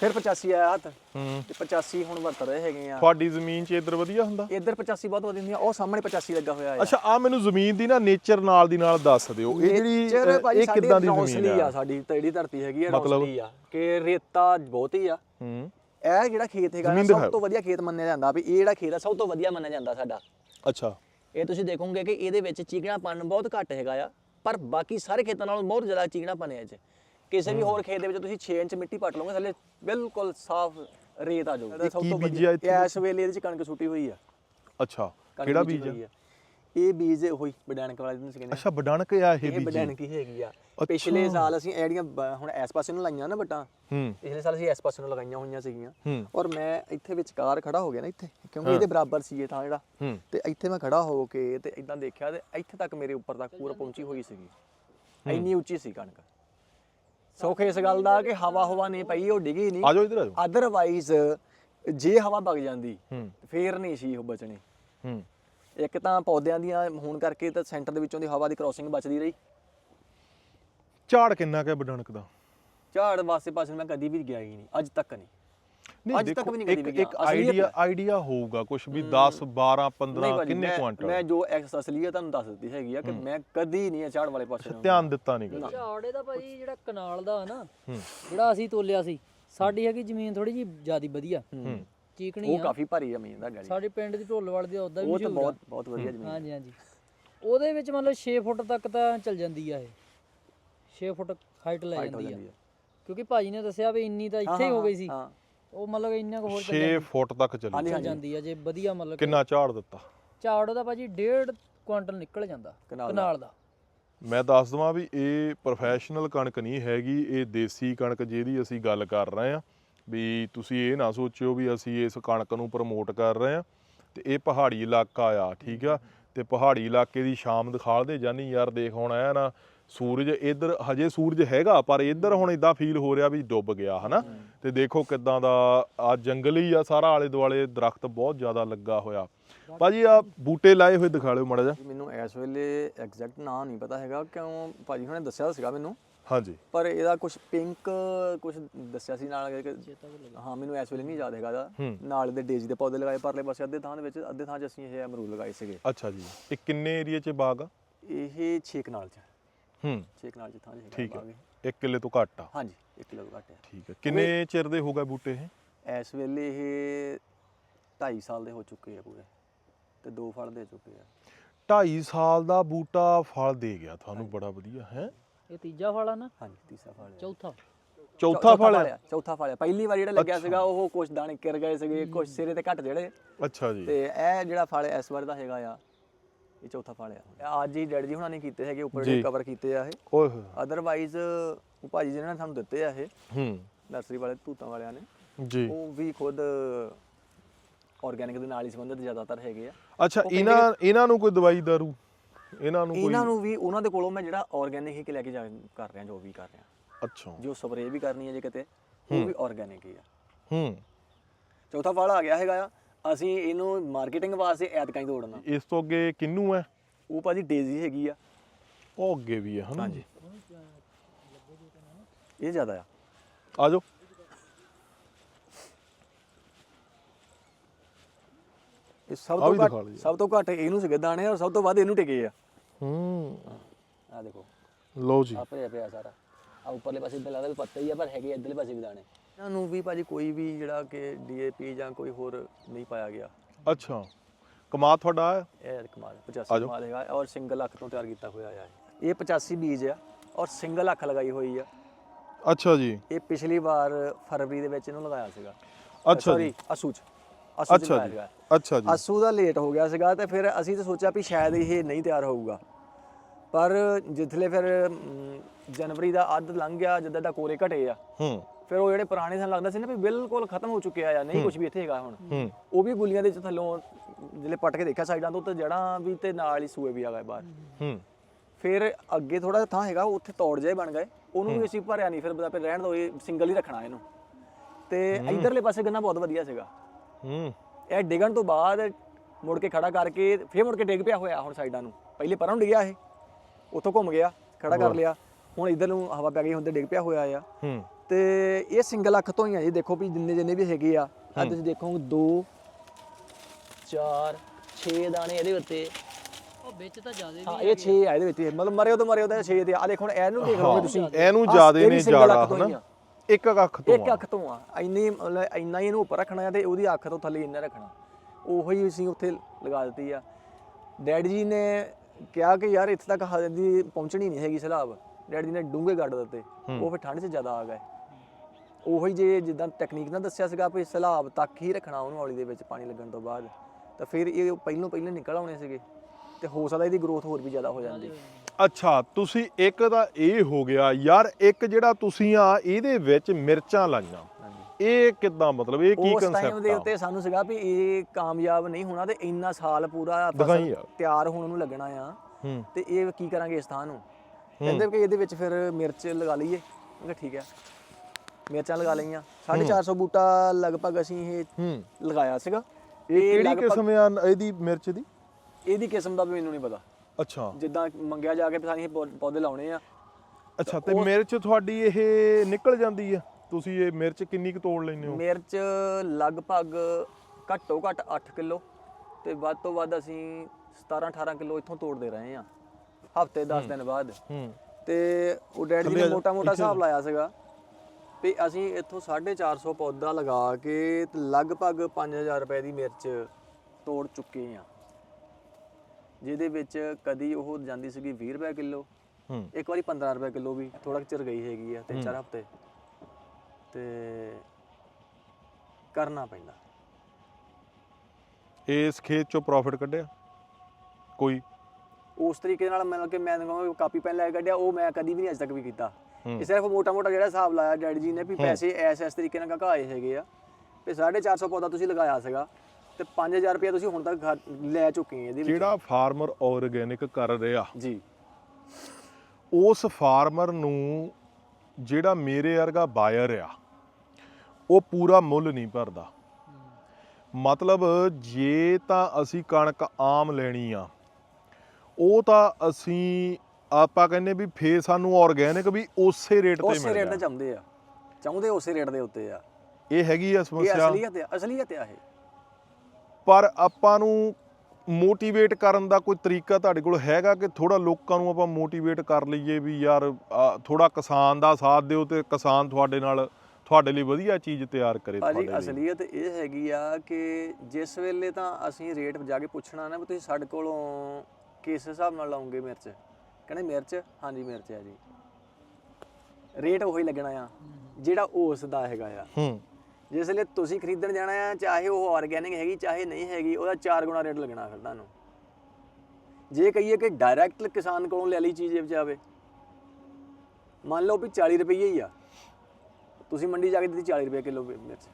ਫਿਰ 85 ਆਇਆ ਹੱਥ। ਹੂੰ। ਤੇ 85 ਹੁਣ ਵਰਤ ਰਹੇ ਹੈਗੇ ਆ। ਤੁਹਾਡੀ ਜ਼ਮੀਨ 'ਚ ਇਧਰ ਵਧੀਆ ਹੁੰਦਾ? ਇੱਧਰ 85 ਬਹੁਤ ਵਧੀਆ ਹੁੰਦੀ ਆ। ਉਹ ਸਾਹਮਣੇ 85 ਲੱਗਾ ਹੋਇਆ ਆ। ਅੱਛਾ ਆ ਮੈਨੂੰ ਜ਼ਮੀਨ ਦੀ ਨਾ ਨੇਚਰ ਨਾਲ ਦੀ ਨਾਲ ਦੱਸ ਦਿਓ। ਇਹ ਜਿਹੜੀ Nature ਅ, ਭਾਜੀ ਇਹ ਸਾਡੀ ਕਿੱਦਾਂ ਦੀ ਜ਼ਮੀਨ ਆ ਆ? ਸਾਡੀ ਤੇ ਜਿਹੜੀ ਧਰਤੀ ਹੈਗੀ ਆ ਮਤਲਬ? ਰੌਂਸਲੀ ਆ। ਕਿ ਰੇਤਾ ਬਹੁਤ ਹੀ ਆ। ਹੂੰ। ਇਹ ਜਿਹੜਾ ਖੇਤ ਹੈਗਾ ਨਾ, ਜ਼ਮੀਨ ਸਭ ਦਿਖਾਓ। ਤੋਂ ਵਧੀਆ ਖੇਤ ਮੰਨਿਆ ਜਾਂਦਾ ਵੀ ਇਹ ਜਿਹੜਾ ਖੇਤ ਆ ਸਭ ਤੋਂ ਵਧੀਆ ਮੰਨਿਆ ਜਾਂਦਾ ਸਾਡਾ। ਅੱਛਾ। ਇਹ ਤੁਸੀਂ ਦੇਖੋਗੇ ਕਿ ਇਹਦੇ ਵਿੱਚ ਚੀਕਣਾਪਨ ਬਹੁਤ ਘੱਟ ਹੈਗਾ ਆ ਪਰ ਬਾਕੀ ਸਾਰੇ ਖੇਤਾਂ ਨਾਲੋਂ ਬਹੁਤ ਜ਼ਿਆਦਾ ਚੀਕਣਾਪਨ ਹੈ ਇਹ 'ਚ। ਕਿਸੇ ਵੀ ਹੋਰ ਖੇਤ ਦੇ ਵਿੱਚ ਤੁਸੀਂ 6 ਇੰਚ ਮਿੱਟੀ ਪੱਟ ਲਓਗੇ ਥੱਲੇ ਬਿਲਕੁਲ ਸਾਫ਼ ਰੇਤ ਆ ਜਾਊਗੀ। ਸਭ ਕੀ ਤੋਂ ਬੀਜਿਆ ਇੱਥੇ? ਵਧੀਆ ਇਸ ਵੇਲੇ ਇਹਦੇ ਚ ਕਣਕ ਸੁੱਟੀ ਹੋਈ ਆ। ਅੱਛਾ ਕਣਕ ਕਿਹੜਾ ਬੀਜੀ ਬੀਜ ਹੋਈ ਆ? ਆ ਇਹ ਬੀਜ ਹੋਈ ਬਡਾਨਕ ਵਾਲੇ ਦਿਨ ਸੀ ਕਹਿੰਦੇ ਅੱਛਾ ਬਡਾਣਕ ਆ ਇਹ ਇਹ ਬੀਜ ਬਡਾਨਕ ਹੀ ਹੈਗੀ ਆ। ਪਿਛਲੇ ਸਾਲ ਅਸੀਂ ਐੜੀਆਂ ਹੁਣ ਇਸ ਪਾਸੇ ਨੂੰ ਲਾਈਆਂ ਨਾ ਬਟਾਂ ਹੂੰ। ਪਿਛਲੇ ਸਾਲ ਅਸੀਂ ਇਸ ਪਾਸੇ ਨੂੰ ਲਗਾਈਆਂ ਹੋਈਆਂ ਸੀਗੀਆਂ। ਹੂੰ। ਔਰ ਮੈਂ ਇੱਥੇ ਵਿਚਕਾਰ ਖੜਾ ਹੋ ਗਿਆ ਨਾ ਇੱਥੇ ਕਿਉਂਕਿ। ਇਹਦੇ ਬਰਾਬਰ ਸੀ ਇਹ ਥਾਂ ਜਿਹੜਾ। ਹੂੰ। ਤੇ ਇੱਥੇ ਮੈਂ ਖੜਾ ਹੋ ਕੇ ਤੇ ਇਦਾਂ ਦੇਖਿਆ ਤੇ ਇੱਥੇ ਤੱਕ ਮੇਰੇ ਉੱਪਰ ਤੱਕ ਪੂਰਾ ਪਹੁੰਚੀ ਹੋਈ ਸੀਗੀ। ਇੰਨੀ ਉੱਚੀ ਸੀ ਕਣਕ। ਸੁੱਖ ਇਸ ਗੱਲ ਦਾ ਕਿ ਹਵਾ ਹਵਾ ਨਹੀਂ ਪਈ ਉਹ ਡਿੱਗੀ ਨਹੀਂ। ਆ ਜਾਓ ਇਧਰ ਆ ਜਾਓ। ਅਦਰਵਾਈਜ਼ ਜੇ ਹਵਾ ਵਗ ਜਾਂਦੀ ਹੂੰ। ਫੇਰ ਨਹੀਂ ਸੀ ਉਹ ਬਚਣੀ। ਹੂੰ। ਇੱਕ ਤਾਂ ਪੌਦਿਆਂ ਦੀਆਂ ਹੋਣ ਕਰਕੇ ਤਾਂ ਸੈਂਟਰ ਦੇ ਵਿੱਚੋਂ ਦੀ ਹਵਾ ਦੀ ਕ੍ਰਾਸਿੰਗ ਬਚਦੀ ਰਹੀ। ਝਾੜ ਕਿੰਨਾ ਕੁ ਹੈ ਬਡਾਣਕ ਦਾ? ਝਾੜ ਵਾਸਤੇ ਪਾਸੇ ਮੈਂ ਕਦੀ ਵੀ ਗਿਆ ਹੀ ਨਹੀਂ ਅੱਜ ਤੱਕ ਨਹੀਂ। ਨਹੀਂ ਅੱਜ ਤੱਕ ਵੀ ਨਹੀਂ ਕਦੀ ਇੱਕ ਵੀ ਗਿਆ। ਇੱਕ ਆਈਡੀਆ। ਆਈਡੀਆ ਹੋਊਗਾ ਕੁਝ ਵੀ 10 12 ਨਹੀਂ 15 ਭਾਜੀ, ਕਿੰਨੇ ਕੁਆਂਟਲ? ਮੈਂ ਜੋ ਐਕਸ ਅਸਲੀਅਤ ਤੁਹਾਨੂੰ ਦੱਸ ਦਿੱਤੀ ਹੈਗੀ ਆ ਕਿ ਮੈਂ ਕਦੀ ਨਹੀਂ ਝਾੜ ਵਾਲੇ ਪਾਸੇ ਨੂੰ ਧਿਆਨ ਦਿੱਤਾ ਨਹੀਂ ਕਦੇ। ਝਾੜੇ ਦਾ ਭਾਜੀ ਜਿਹੜਾ ਕਨਾਲ ਦਾ ਨਾ ਜਿਹੜਾ ਅਸੀਂ ਤੋਲਿਆ ਸੀ ਸਾਡੀ ਹੈਗੀ ਜ਼ਮੀਨ ਥੋੜੀ ਜੀ ਜਿਆਦੀ ਵਧੀਆ ਚੀਕਣੀ ਉਹ ਕਾਫੀ ਭਾਰੀ ਜ਼ਮੀਨ ਦਾ ਗਾੜੀ ਸਾਡੇ ਪਿੰਡ ਦੀ ਢੋਲਵਾਲ ਦੀ ਉਹਦਾ ਵੀ ਉਹ ਤਾਂ ਬਹੁਤ ਬਹੁਤ ਵਧੀਆ ਜ਼ਮੀਨ ਹਾਂਜੀ ਹਾਂਜੀ। ਉਹਦੇ ਵਿੱਚ ਮੰਨ ਲਓ 6 ਫੁੱਟ ਤੱਕ ਤਾਂ ਚਲ ਜਾਂਦੀ ਆ ਇਹ। 6 ਫੁੱਟ ਹਾਈਟ ਲੈ ਹੋ ਜਾਂਦੀ ਆ। ਕਿਉਂਕਿ ਭਾਜੀ ਨੇ ਦੱਸਿਆ ਵੀ ਇੰਨੀ ਤਾਂ ਇੱਥੇ ਹੀ ਹੋ ਗਈ ਸੀ। ਹਾਂ। ਉਹ ਮਤਲਬ ਇੰਨਾ ਕੁ ਹੋਰ 6 ਫੁੱਟ ਤੱਕ ਚੱਲੀ ਜਾਂਦੀ ਆ ਜੇ ਵਧੀਆ ਮਤਲਬ ਕਿੰਨਾ ਝਾੜ ਦਿੱਤਾ? ਝਾੜ ਉਹਦਾ ਭਾਜੀ 1.5 ਕੁਆਂਟਲ ਨਿਕਲ ਜਾਂਦਾ ਕਨਾਲ ਦਾ। ਕਨਾਲ ਦਾ। ਮੈਂ ਦੱਸ ਦਵਾਂ ਵੀ ਇਹ ਪ੍ਰੋਫੈਸ਼ਨਲ ਕਣਕ ਨਹੀਂ ਹੈਗੀ ਇਹ ਦੇਸੀ ਕਣਕ ਜਿਹਦੀ ਅਸੀਂ ਗੱਲ ਕਰ ਰਹੇ ਆ ਵੀ ਤੁਸੀਂ ਇਹ ਨਾ ਸੋਚਿਓ ਵੀ ਅਸੀਂ ਇਸ ਕਣਕ ਨੂੰ ਪ੍ਰਮੋਟ ਕਰ ਰਹੇ ਆ ਤੇ ਇਹ ਪਹਾੜੀ ਇਲਾਕਾ ਆ ਠੀਕ ਆ? ਤੇ ਪਹਾੜੀ ਇਲਾਕੇ ਦੀ ਸ਼ਾਮ ਦਿਖਾਲਦੇ ਜਾਨੀ ਯਾਰ ਦੇਖ ਹੁਣ ਆਇਆ ਨਾ ਸੂਰਜ ਇੱਧਰ ਹਜੇ ਸੂਰਜ ਹੈਗਾ ਪਰ ਇੱਧਰ ਹੁਣ ਇਦਾਂ ਫੀਲ ਹੋ ਰਿਹਾ ਵੀ ਡੁੱਬ ਗਿਆ ਹਨਾ? ਤੇ ਦੇਖੋ ਕਿਦਾਂ ਦਾ ਆ ਜੰਗਲੀ ਆ ਸਾਰਾ ਆਲੇ ਦੁਆਲੇ ਦਰਖਤ ਬਹੁਤ ਜ਼ਿਆਦਾ ਲੱਗਾ ਹੋਇਆ। ਭਾਜੀ ਆ ਬੂਟੇ ਲਾਏ ਹੋਏ ਦਿਖਾ ਲਿਓ ਮਾੜਾ ਜਿਹਾ। ਮੈਨੂੰ ਇਸ ਵੇਲੇ ਐਗਜ਼ੈਕਟ ਨਾਂ ਨਹੀਂ ਪਤਾ ਹੈਗਾ ਕਿਉਂ ਭਾਜੀ ਹੁਣੇ ਦੱਸਿਆ ਸੀਗਾ ਮੈਨੂੰ। ਹਾਂਜੀ। ਪਰ ਇਹਦਾ ਕੁਝ ਪਿੰਕ ਕੁਝ ਦੱਸਿਆ ਸੀ ਨਾਲ ਹਾਂ ਮੈਨੂੰ ਇਸ ਵੇਲੇ ਨਹੀਂ ਯਾਦ ਹੈਗਾ ਦਾ। ਨਾਲ ਦੇ ਡੇਜੀ ਦੇ ਪੌਦੇ ਲਗਾਏ ਪਰਲੇ ਪਾਸੇ ਅੱਧੇ ਥਾਂ ਦੇ ਵਿੱਚ ਅੱਧੇ ਥਾਂ 'ਚ ਅਸੀਂ ਇਹ ਅਮਰੂਦ ਲਗਾਏ ਸੀਗੇ। ਅੱਛਾ ਜੀ। ਇਹ ਕਿੰਨੇ ਏਰੀਆ 'ਚ ਬਾਗ ਆ? ਇਹ ਛੇਕ ਨਾਲ 'ਚ। ਹੂੰ। ਛੇਕ ਨਾਲ 'ਚ ਥਾਂ 'ਚ ਹੈਗਾ ਠੀਕ ਹੈ ਬਾਗ ਇਹ। 1 ਕਿੱਲੇ ਤੋਂ ਘੱਟ ਆ। ਹਾਂਜੀ 1 ਕਿਲੋ ਘੱਟ ਹੈ ਠੀਕ ਹੈ ਕਿੰਨੇ ਚਿਰ ਦੇ ਹੋ ਗਏ ਬੂਟੇ ਇਹ? ਇਸ ਵੇਲੇ ਇਹ 2.5 ਸਾਲ ਦੇ ਹੋ ਚੁੱਕੇ ਆ ਪੂਰੇ ਤੇ ਦੋ ਫਲ ਦੇ ਚੁੱਕੇ ਆ। 2.5 ਸਾਲ ਦਾ ਬੂਟਾ ਫਲ ਦੇ ਗਿਆ ਤੁਹਾਨੂੰ ਬੜਾ ਵਧੀਆ ਹੈ? ਇਹ ਤੀਜਾ ਫਲ ਆ ਨਾ? ਹਾਂਜੀ ਤੀਸਰਾ ਫਲ ਆ। ਚੌਥਾ। ਚੌਥਾ ਫਲ ਹੈ ਆ ਚੌਥਾ ਫਲ ਆ। ਪਹਿਲੀ ਵਾਰ ਜਿਹੜਾ ਲੱਗਿਆ ਸੀਗਾ ਉਹ ਕੁਝ ਦਾਣੇ ਕਿਰ ਗਏ ਸੀਗੇ ਕੁਝ ਸਿਰੇ ਤੇ ਘੱਟ ਜਿਹੜੇ। ਅੱਛਾ ਜੀ। ਤੇ ਇਹ ਜਿਹੜਾ ਫਲ ਇਸ ਵਾਰ ਦਾ ਹੈਗਾ ਆ ਇਹ ਚੌਥਾ ਫਲ ਆ ਅੱਜ ਹੀ ਡੈਡ ਜੀ ਹੁਣਾਂ ਨੇ ਕੀਤੇ ਹੈਗੇ ਉੱਪਰ ਜੀ। ਜਿਹੜੇ ਕਵਰ ਕੀਤੇ ਆ ਇਹ। ਓਏ ਹੋਏ ਅਦਰਵਾਈਜ਼ ਉਹ ਭਾਜੀ ਜਿਹਨਾਂ ਨੇ ਸਾਨੂੰ ਦਿੱਤੇ ਆ ਇਹ ਹੂੰ। ਨਰਸਰੀ ਵਾਲੇ ਤੂਤਾਂ ਵਾਲਿਆਂ ਨੇ ਜੀ। ਉਹ ਵੀ ਖੁਦ ਆਰਗੈਨਿਕ ਦੇ ਨਾਲ ਹੀ ਸੰਬੰਧਿਤ ਜ਼ਿਆਦਾਤਰ ਹੈਗੇ ਆ। ਅੱਛਾ ਇਹਨਾਂ ਇਹਨਾਂ ਨੂੰ ਕੋਈ ਦਵਾਈ ਦਾਰੂ? ਇਹਨਾਂ ਨੂੰ ਕੋਈ ਇਹਨਾਂ ਨੂੰ ਵੀ ਉਹਨਾਂ ਦੇ ਕੋਲੋਂ ਮੈਂ ਜਿਹੜਾ ਆਰਗੈਨਿਕ ਹੀ ਲੈ ਕੇ ਜਾ ਕਰ ਰਿਹਾ ਜੋ ਵੀ ਕਰ ਰਿਹਾ। ਅੱਛਾ। ਜੋ ਸਪਰੇਅ ਵੀ ਕਰਨੀ ਹੈ ਜੇ ਕਿਤੇ ਉਹ ਵੀ ਆਰਗੈਨਿਕ ਹੀ ਆ। ਹੂੰ। ਚੌਥਾ ਫਲ ਆ ਗਿਆ ਹੈਗਾ ਆ। ਅਸੀਂ ਇਹਨੂੰ ਮਾਰਕੀਟਿੰਗ ਵਾਸਤੇ ਐਤਕਾਂ ਹੀ ਤੋੜਨਾ। ਇਸ ਤੋਂ ਅੱਗੇ ਕਿੰਨੂ ਹੈ? ਉਹ ਭਾਜੀ ਡੇਜ਼ੀ ਹੈਗੀ ਆ। ਉਹ ਅੱਗੇ ਵੀ ਹੈ ਹਨਾ? ਹਾਂਜੀ। ਇਹ ਜ਼ਿਆਦਾ ਆ। ਆ ਜਾਓ। ਇਹ ਸਭ ਆਹ ਤੋਂ ਵੀ ਦਿਖਾ ਲਓ ਜੀ। ਘੱਟ ਸਭ ਤੋਂ ਘੱਟ ਇਹਨੂੰ ਸਿੱਗੇ ਦਾਣੇ ਔਰ ਸਭ ਤੋਂ ਵੱਧ ਇਹਨੂੰ ਟਿਕੇ ਆ। ਹੂੰ। ਆ ਦੇਖੋ। ਲਓ ਜੀ। ਆ ਭਰਿਆ ਪਿਆ ਸਾਰਾ। ਆ ਉੱਪਰਲੇ ਪਾਸੇ ਇਦਾਂ ਲੱਗਦਾ ਵੀ ਪੱਤਾ ਹੀ ਆ ਪਰ ਹੈਗੇ ਇੱਧਰਲੇ ਪਾਸੇ ਵੀ ਦਾਣੇ। ਇਹਨਾਂ ਨੂੰ ਵੀ ਭਾਜੀ ਕੋਈ ਵੀ ਜਿਹੜਾ ਕਿ ਡੀਏਪੀ ਜਾਂ ਕੋਈ ਹੋਰ ਨਹੀਂ ਪਾਇਆ ਗਿਆ। ਅੱਛਾ। ਕਮਾਲ ਤੁਹਾਡਾ ਹੈ। ਇਹ ਕਮਾਲ ਆ 85 ਜਾਓ। ਕਮਾਲ ਹੈਗਾ ਔਰ ਸਿੰਗਲ ਅੱਖ ਤੋਂ ਤਿਆਰ ਕੀਤਾ ਹੋਇਆ ਹੈ ਇਹ 85 ਬੀਜ ਆ ਔਰ ਸਿੰਗਲ ਅੱਖ ਲਗਾਈ ਹੋਈ ਆ। ਅੱਛਾ ਜੀ। ਇਹ ਪਿਛਲੀ ਵਾਰ ਫਰਵਰੀ ਦੇ ਵਿੱਚ ਇਹਨੂੰ ਲਗਾਇਆ ਸੀਗਾ। ਅੱਛਾ ਜੀ। Sorry, ਅਸੂ ਚ। ਅਸੂ ਚ ਅੱਛਾ ਲਗਾਇਆ ਜੀ। ਸੀਗਾ। ਅੱਛਾ ਜੀ। ਅਸੂ ਦਾ ਲੇਟ ਹੋ ਗਿਆ ਸੀਗਾ ਤੇ ਫਿਰ ਅਸੀਂ ਤਾਂ ਸੋਚਿਆ ਵੀ ਸ਼ਾਇਦ ਇਹ ਨਹੀਂ ਤਿਆਰ ਹੋਊਗਾ। ਪਰ ਜਿੱਥਲੇ ਫਿਰ ਅਮ, ਜਨਵਰੀ ਦਾ ਅੱਧ ਲੰਘ ਗਿਆ ਜਦੋਂ ਦਾ ਕੋਰੇ ਘਟੇ ਆ। ਹੂੰ। ਫਿਰ ਉਹ ਜਿਹੜੇ ਪੁਰਾਣੇ ਸਾਨੂੰ ਲੱਗਦਾ ਸੀ ਨਾ ਵੀ ਬਿਲਕੁਲ ਖਤਮ ਹੋ ਚੁੱਕੇ ਆ ਨਹੀਂ ਕੁਝ ਵੀ ਇੱਥੇ ਹੈਗਾ ਹੁਣ। ਉਹ ਵੀ ਗੁੱਲੀਆਂ ਦੇ ਥੱਲੋਂ ਜਿਹੜੇ ਪੱਟ ਕੇ ਦੇਖਿਆ ਸਾਈਡਾਂ ਤੋਂ ਤੇ ਜੜਾਂ ਵੀ ਤੇ ਨਾਲ ਹੀ ਸੂਏ ਵੀ ਆ ਗਏ ਬਾਹਰ। ਫਿਰ ਅੱਗੇ ਥੋੜਾ ਥਾਂ ਹੈਗਾ ਉੱਥੇ ਤੋੜ ਜਾਏ ਬਣ ਗਏ। ਉਹਨੂੰ ਵੀ ਅਸੀਂ ਭਰਿਆ ਨਹੀਂ ਫਿਰ ਬਤਾ ਫਿਰ ਰਹਿਣ ਦੋ ਇਹ ਸਿੰਗਲ ਹੀ ਰੱਖਣਾ ਇਹਨੂੰ। ਤੇ ਇਧਰਲੇ ਪਾਸੇ ਗੰਨਾ ਬਹੁਤ ਵਧੀਆ ਸੀਗਾ। ਹੂੰ। ਇਹ ਡਿੱਗਣ ਤੋਂ ਬਾਅਦ ਮੁੜ ਕੇ ਖੜਾ ਕਰਕੇ ਫਿਰ ਮੁੜ ਕੇ ਡਿੱਗ ਪਿਆ ਹੋਇਆ ਹੁਣ ਸਾਈਡਾਂ ਨੂੰ। ਪਹਿਲੇ ਪਰਾਂ ਨੂੰ ਡਿੱਗਿਆ ਇਹ। ਉੱਥੋਂ ਘੁੰਮ ਗਿਆ ਖੜਾ ਕਰ ਲਿਆ। ਹੁਣ ਇਧਰ ਨੂੰ ਹਵਾ ਪੈ ਗਈ ਹੁੰਦੇ ਡਿੱਗ ਪਿਆ ਹੋਇਆ ਆ। ਹੂੰ। ਤੇ ਇਹ ਸਿੰਗਲ ਅੱਖ ਤੋਂ ਹੀ ਆ ਜੀ ਦੇਖੋ ਵੀ ਜਿੰਨੇ ਜਿੰਨੇ ਵੀ ਹੈਗੇ ਆ ਆ ਤੁਸੀਂ ਦੇਖੋ 2 4 6 ਦਾਣੇ ਇਹਦੇ ਉੱਤੇ। ਉਹ ਵਿੱਚ ਤਾਂ ਜ਼ਿਆਦੇ ਹਾਂ ਇਹ 6 ਆ ਇਹਦੇ ਵਿੱਚ ਮਤਲਬ ਮਰੇ ਉਹ ਮਰੇ ਉਹਦਾ 6 ਤੇ ਆ। ਦੇਖੋ ਹੁਣ ਇਹਨੂੰ ਦੇਖ ਲਓਗੇ ਤੁਸੀਂ। ਇਹਨੂੰ ਆਹ ਜ਼ਿਆਦੇ ਨੇ single ਅੱਖ ਤੋਂ ਹੀ ਹਨਾ ਆ। ਇੱਕ ਅੱਖ ਤੋਂ ਇੱਕ ਆ। ਅੱਖ ਤੋਂ ਆ। ਇੰਨੀ ਮਤਲਬ ਇੰਨਾ ਹੀ ਇਹਨੂੰ ਉੱਪਰ ਰੱਖਣਾ ਆ ਤੇ ਉਹਦੀ ਅੱਖ ਤੋਂ ਥੱਲੇ ਇੰਨਾ ਰੱਖਣਾ। ਉਹੋ ਹੀ ਅਸੀਂ ਉੱਥੇ ਲਗਾ ਦਿੱਤੀ ਆ। ਡੈਡ ਜੀ ਨੇ ਕਿਹਾ ਕਿ ਯਾਰ ਇੱਥੇ ਤੱਕ ਹਜੇ ਦੀ ਪਹੁੰਚਣੀ ਨਹੀਂ ਹੈਗੀ ਸਲਾਬ। ਡੈਡ ਜੀ ਨੇ ਡੂੰਘੇ ਗੱਡ ਦਿੱਤੇ। ਉਹ ਫਿਰ ਠੰਡ 'ਚ ਜ਼ਿਆਦਾ ਆ ਗਏ। ਉਹੋ ਜੇ ਜਿੱਦਾਂ ਟੈਕਨੀਕ ਨਾਲ ਦੱਸਿਆ ਸੀਗਾ ਵੀ ਸਲਾਬ ਤੱਕ ਹੀ ਰੱਖਣਾ ਉਹਨੂੰ ਔਲੀ ਦੇ ਵਿੱਚ ਪਾਣੀ ਲੱਗਣ ਤੋਂ ਬਾਅਦ ਤਾਂ ਫਿਰ ਇਹ ਪਹਿਲੋਂ ਪਹਿਲਾਂ ਨਿਕਲ ਆਉਣੇ ਸੀਗੇ ਤੇ ਹੋ ਸਕਦਾ ਇਹਦੀ ਗਰੋਥ ਹੋਰ ਵੀ ਜ਼ਿਆਦਾ ਹੋ ਜਾਂਦੀ। ਅੱਛਾ ਤੁਸੀਂ ਇੱਕ ਤਾਂ ਇਹ ਹੋ ਗਿਆ ਯਾਰ ਇੱਕ ਜਿਹੜਾ ਤੁਸੀਂ ਆ ਇਹਦੇ ਵਿੱਚ ਮਿਰਚਾਂ ਲਾਈਆਂ। ਇਹ ਕਿੱਦਾਂ ਮਤਲਬ ਇਹ ਕੀ ਉਸ ਟਾਈਮ ਦੇ ਕਨਸੈਪਟ ਆ? ਉੱਤੇ ਸਾਨੂੰ ਸੀਗਾ ਵੀ ਇਹ ਕਾਮਯਾਬ ਨਹੀਂ ਹੋਣਾ ਤੇ ਇੰਨਾ ਸਾਲ ਪੂਰਾ ਫਸਲ। ਤਿਆਰ ਹੋਣ ਨੂੰ ਲੱਗਣਾ ਆ। ਤੇ ਇਹ ਕੀ ਕਰਾਂਗੇ ਇਸ ਥਾਂ ਨੂੰ? ਕਹਿੰਦੇ ਕਿ ਇਹਦੇ ਵਿੱਚ ਫਿਰ ਮਿਰਚ ਲਗਾ ਲਈਏ। ਮੈਂ ਕਿਹਾ ਠੀਕ ਹੈ। ਮਿਰਚਾਂ ਲਗਾ ਲਈਆਂ। 450 ਬੂਟਾ ਲਗਭਗ ਅਸੀਂ ਇਹ ਹੂੰ। ਲਗਾਇਆ ਸੀਗਾ। ਇਹ ਕਿਹੜੀ ਲਗਭਗ- ਕਿਸਮ ਆ ਇਹਦੀ ਮਿਰਚ ਦੀ? ਇਹਦੀ ਕਿਸਮ ਦਾ ਵੀ ਮੈਨੂੰ ਨਹੀਂ ਪਤਾ। ਅੱਛਾ। ਜਿੱਦਾਂ ਮੰਗਿਆ ਜਾ ਕੇ ਪਸਾਨੀ ਪੌ- ਪੌਦੇ ਲਾਉਣੇ ਆ। ਅੱਛਾ ਤੇ ਮਿਰਚ ਤੁਹਾਡੀ ਇਹ ਨਿਕਲ ਜਾਂਦੀ ਆ? ਤੁਸੀਂ ਇਹ ਮਿਰਚ ਕਿੰਨੀ ਕੁ ਤੋੜ ਲੈਂਦੇ ਹੋ? ਮਿਰਚ ਲਗਭਗ ਘੱਟੋ ਘੱਟ 8 ਕਿਲੋ। ਤੇ ਵੱਧ ਤੋਂ ਵੱਧ ਅਸੀਂ 17 18 ਕਿਲੋ ਇੱਥੋਂ ਤੋੜਦੇ ਰਹੇ ਆ। ਹਫ਼ਤੇ 10 ਦਿਨ ਬਾਅਦ। ਹੂੰ। ਤੇ ਉਹ ਡੈਡੀ ਜੀ ਨੇ ਮੋਟਾ ਮੋਟਾ ਹਿਸਾਬ ਲਾਇਆ ਸੀਗਾ। ਵੀ ਅਸੀਂ ਇੱਥੋਂ 450 ਪੌਦਾ ਲਗਾ ਕੇ ਤੇ ਲਗਭਗ 5000 ਰੁਪਏ ਦੀ ਮਿਰਚ ਤੋੜ ਚੁੱਕੇ ਆ ਜਿਹਦੇ ਵਿੱਚ ਕਦੀ ਉਹ ਜਾਂਦੀ ਸੀਗੀ 20 ਰੁਪਏ ਕਿਲੋ ਹੂੰ। ਇੱਕ ਵਾਰੀ 15 ਰੁਪਏ ਕਿਲੋ ਵੀ ਥੋੜਾ ਚਿਰ ਗਈ ਹੈਗੀ ਆ ਤਿੰਨ ਚਾਰ ਹਫ਼ਤੇ। ਤੇ ਕਰਨਾ ਪੈਂਦਾ। ਇਸ ਖੇਤ ਚੋਂ ਪ੍ਰੋਫਿਟ ਕੱਢਿਆ? ਕੋਈ? ਉਸ ਤਰੀਕੇ ਨਾਲ ਮਤਲਬ ਕਿ ਮੈਂ ਕਹਾਂ ਕਾਪੀ ਪੈਨ ਲੈ ਕੇ ਕੱਢਿਆ ਉਹ ਮੈਂ ਕਦੀ ਵੀ ਨਹੀਂ ਅਜੇ ਤੱਕ ਵੀ ਕੀਤਾ। ਇਹ ਸਿਰਫ ਮੋਟਾ ਮੋਟਾ ਜਿਹੜਾ ਹਿਸਾਬ ਲਾਇਆ ਡੈਡੀ ਜੀ ਨੇ ਵੀ ਪੈਸੇ ਐਸ ਐਸ ਤਰੀਕੇ ਨਾਲ ਘਾਏ ਹੈਗੇ ਆ। ਤੇ 450 ਪੌਦਾ ਤੁਸੀਂ ਲਗਾਇਆ ਸੀਗਾ। ਤੇ 5000 ਰੁਪਏ ਤੁਸੀਂ ਹੁਣ ਤੱਕ ਲੈ ਚੁੱਕੇ ਹੋ ਇਹਦੇ ਵਿੱਚ। ਜਿਹੜਾ ਫਾਰਮਰ ਆਰਗੇਨਿਕ ਕਰ ਰਿਹਾ। ਜੀ। ਉਸ ਫਾਰਮਰ ਨੂੰ ਜਿਹੜਾ ਮੇਰੇ ਵਰਗਾ ਬਾਇਰ ਆ ਉਹ ਪੂਰਾ ਮੁੱਲ ਨਹੀਂ ਭਰਦਾ। ਮਤਲਬ ਜੇ ਤਾਂ ਅਸੀਂ ਕਣਕ ਆਮ ਲੈਣੀ ਆ ਉਹ ਤਾਂ ਅਸੀਂ ਆਪਾਂ ਕਹਿੰਦੇ ਵੀ ਫੇ ਸਾਨੂੰ ਆਰਗੇਨਿਕ ਵੀ ਉਸੇ ਰੇਟ ਤੇ ਉਸੇ ਰੇਟ ਤੇ ਚਾਹੁੰਦੇ ਆ। ਚਾਹੁੰਦੇ ਉਸੇ ਰੇਟ ਦੇ ਉੱਤੇ ਆ। ਇਹ ਹੈਗੀ ਆ ਇਹ ਸਮੱਸਿਆ ਅਸਲੀਅਤ ਆ ਅਸਲੀਅਤ ਆ ਇਹ। ਪਰ ਆਪਾਂ ਨੂੰ ਮੋਟੀਵੇਟ ਕਰਨ ਦਾ ਕੋਈ ਤਰੀਕਾ ਤੁਹਾਡੇ ਕੋਲ ਹੈਗਾ ਕਿ ਥੋੜਾ ਲੋਕਾਂ ਨੂੰ ਆਪਾਂ ਮੋਟੀਵੇਟ ਕਰ ਲਈਏ ਵੀ ਯਾਰ ਥੋੜਾ ਕਿਸਾਨ ਦਾ ਸਾਥ ਦਿਓ ਤੇ ਕਿਸਾਨ ਤੁਹਾਡੇ ਨਾਲ ਤੁਹਾਡੇ ਲਈ ਵਧੀਆ ਚੀਜ਼ ਤਿਆਰ ਕਰੇ ਭਾਜੀ ਤੁਹਾਡੇ ਲਈ। ਅਸਲੀਅਤ ਇਹ ਹੈਗੀ ਆ ਕਿ ਜਿਸ ਵੇਲੇ ਤਾਂ ਅਸੀਂ ਰੇਟ ਜਾ ਕੇ ਪੁੱਛਣਾ ਨਾ ਵੀ ਤੁਸੀਂ ਸਾਡੇ ਕੋਲੋਂ ਕਿਸ ਹਿਸਾਬ ਨਾਲ ਲਾਉਂਗੇ ਮਿਰਚ? ਕਹਿੰਦੇ ਮਿਰਚ ਹਾਂਜੀ ਮਿਰਚ ਹੈ ਜੀ। ਰੇਟ ਉਹੀ ਲੱਗਣਾ ਆ ਜਿਹੜਾ ਉਸ ਦਾ ਹੈਗਾ ਆ। ਹੂੰ। ਜਿਸ ਵੇਲੇ ਤੁਸੀਂ ਖਰੀਦਣ ਜਾਣਾ ਆ ਚਾਹੇ ਉਹ ਆਰਗੈਨਿਕ ਹੈਗੀ ਚਾਹੇ ਨਹੀਂ ਹੈਗੀ ਉਹਦਾ ਚਾਰ ਗੁਣਾ ਰੇਟ ਲੱਗਣਾ ਫਿਰ ਤੁਹਾਨੂੰ। ਜੇ ਕਹੀਏ ਕਿ ਡਾਇਰੈਕਟ ਕਿਸਾਨ ਕੋਲੋਂ ਲੈ ਲਈ ਚੀਜ਼ ਬਚਾਵੇ ਮੰਨ ਲਓ ਵੀ 40 ਰੁਪਏ ਹੀ ਆ। ਤੁਸੀਂ ਮੰਡੀ ਜਾ ਕੇ ਦਿੱਤੀ 40 ਰੁਪਏ ਕਿਲੋ ਮਿਰਚ।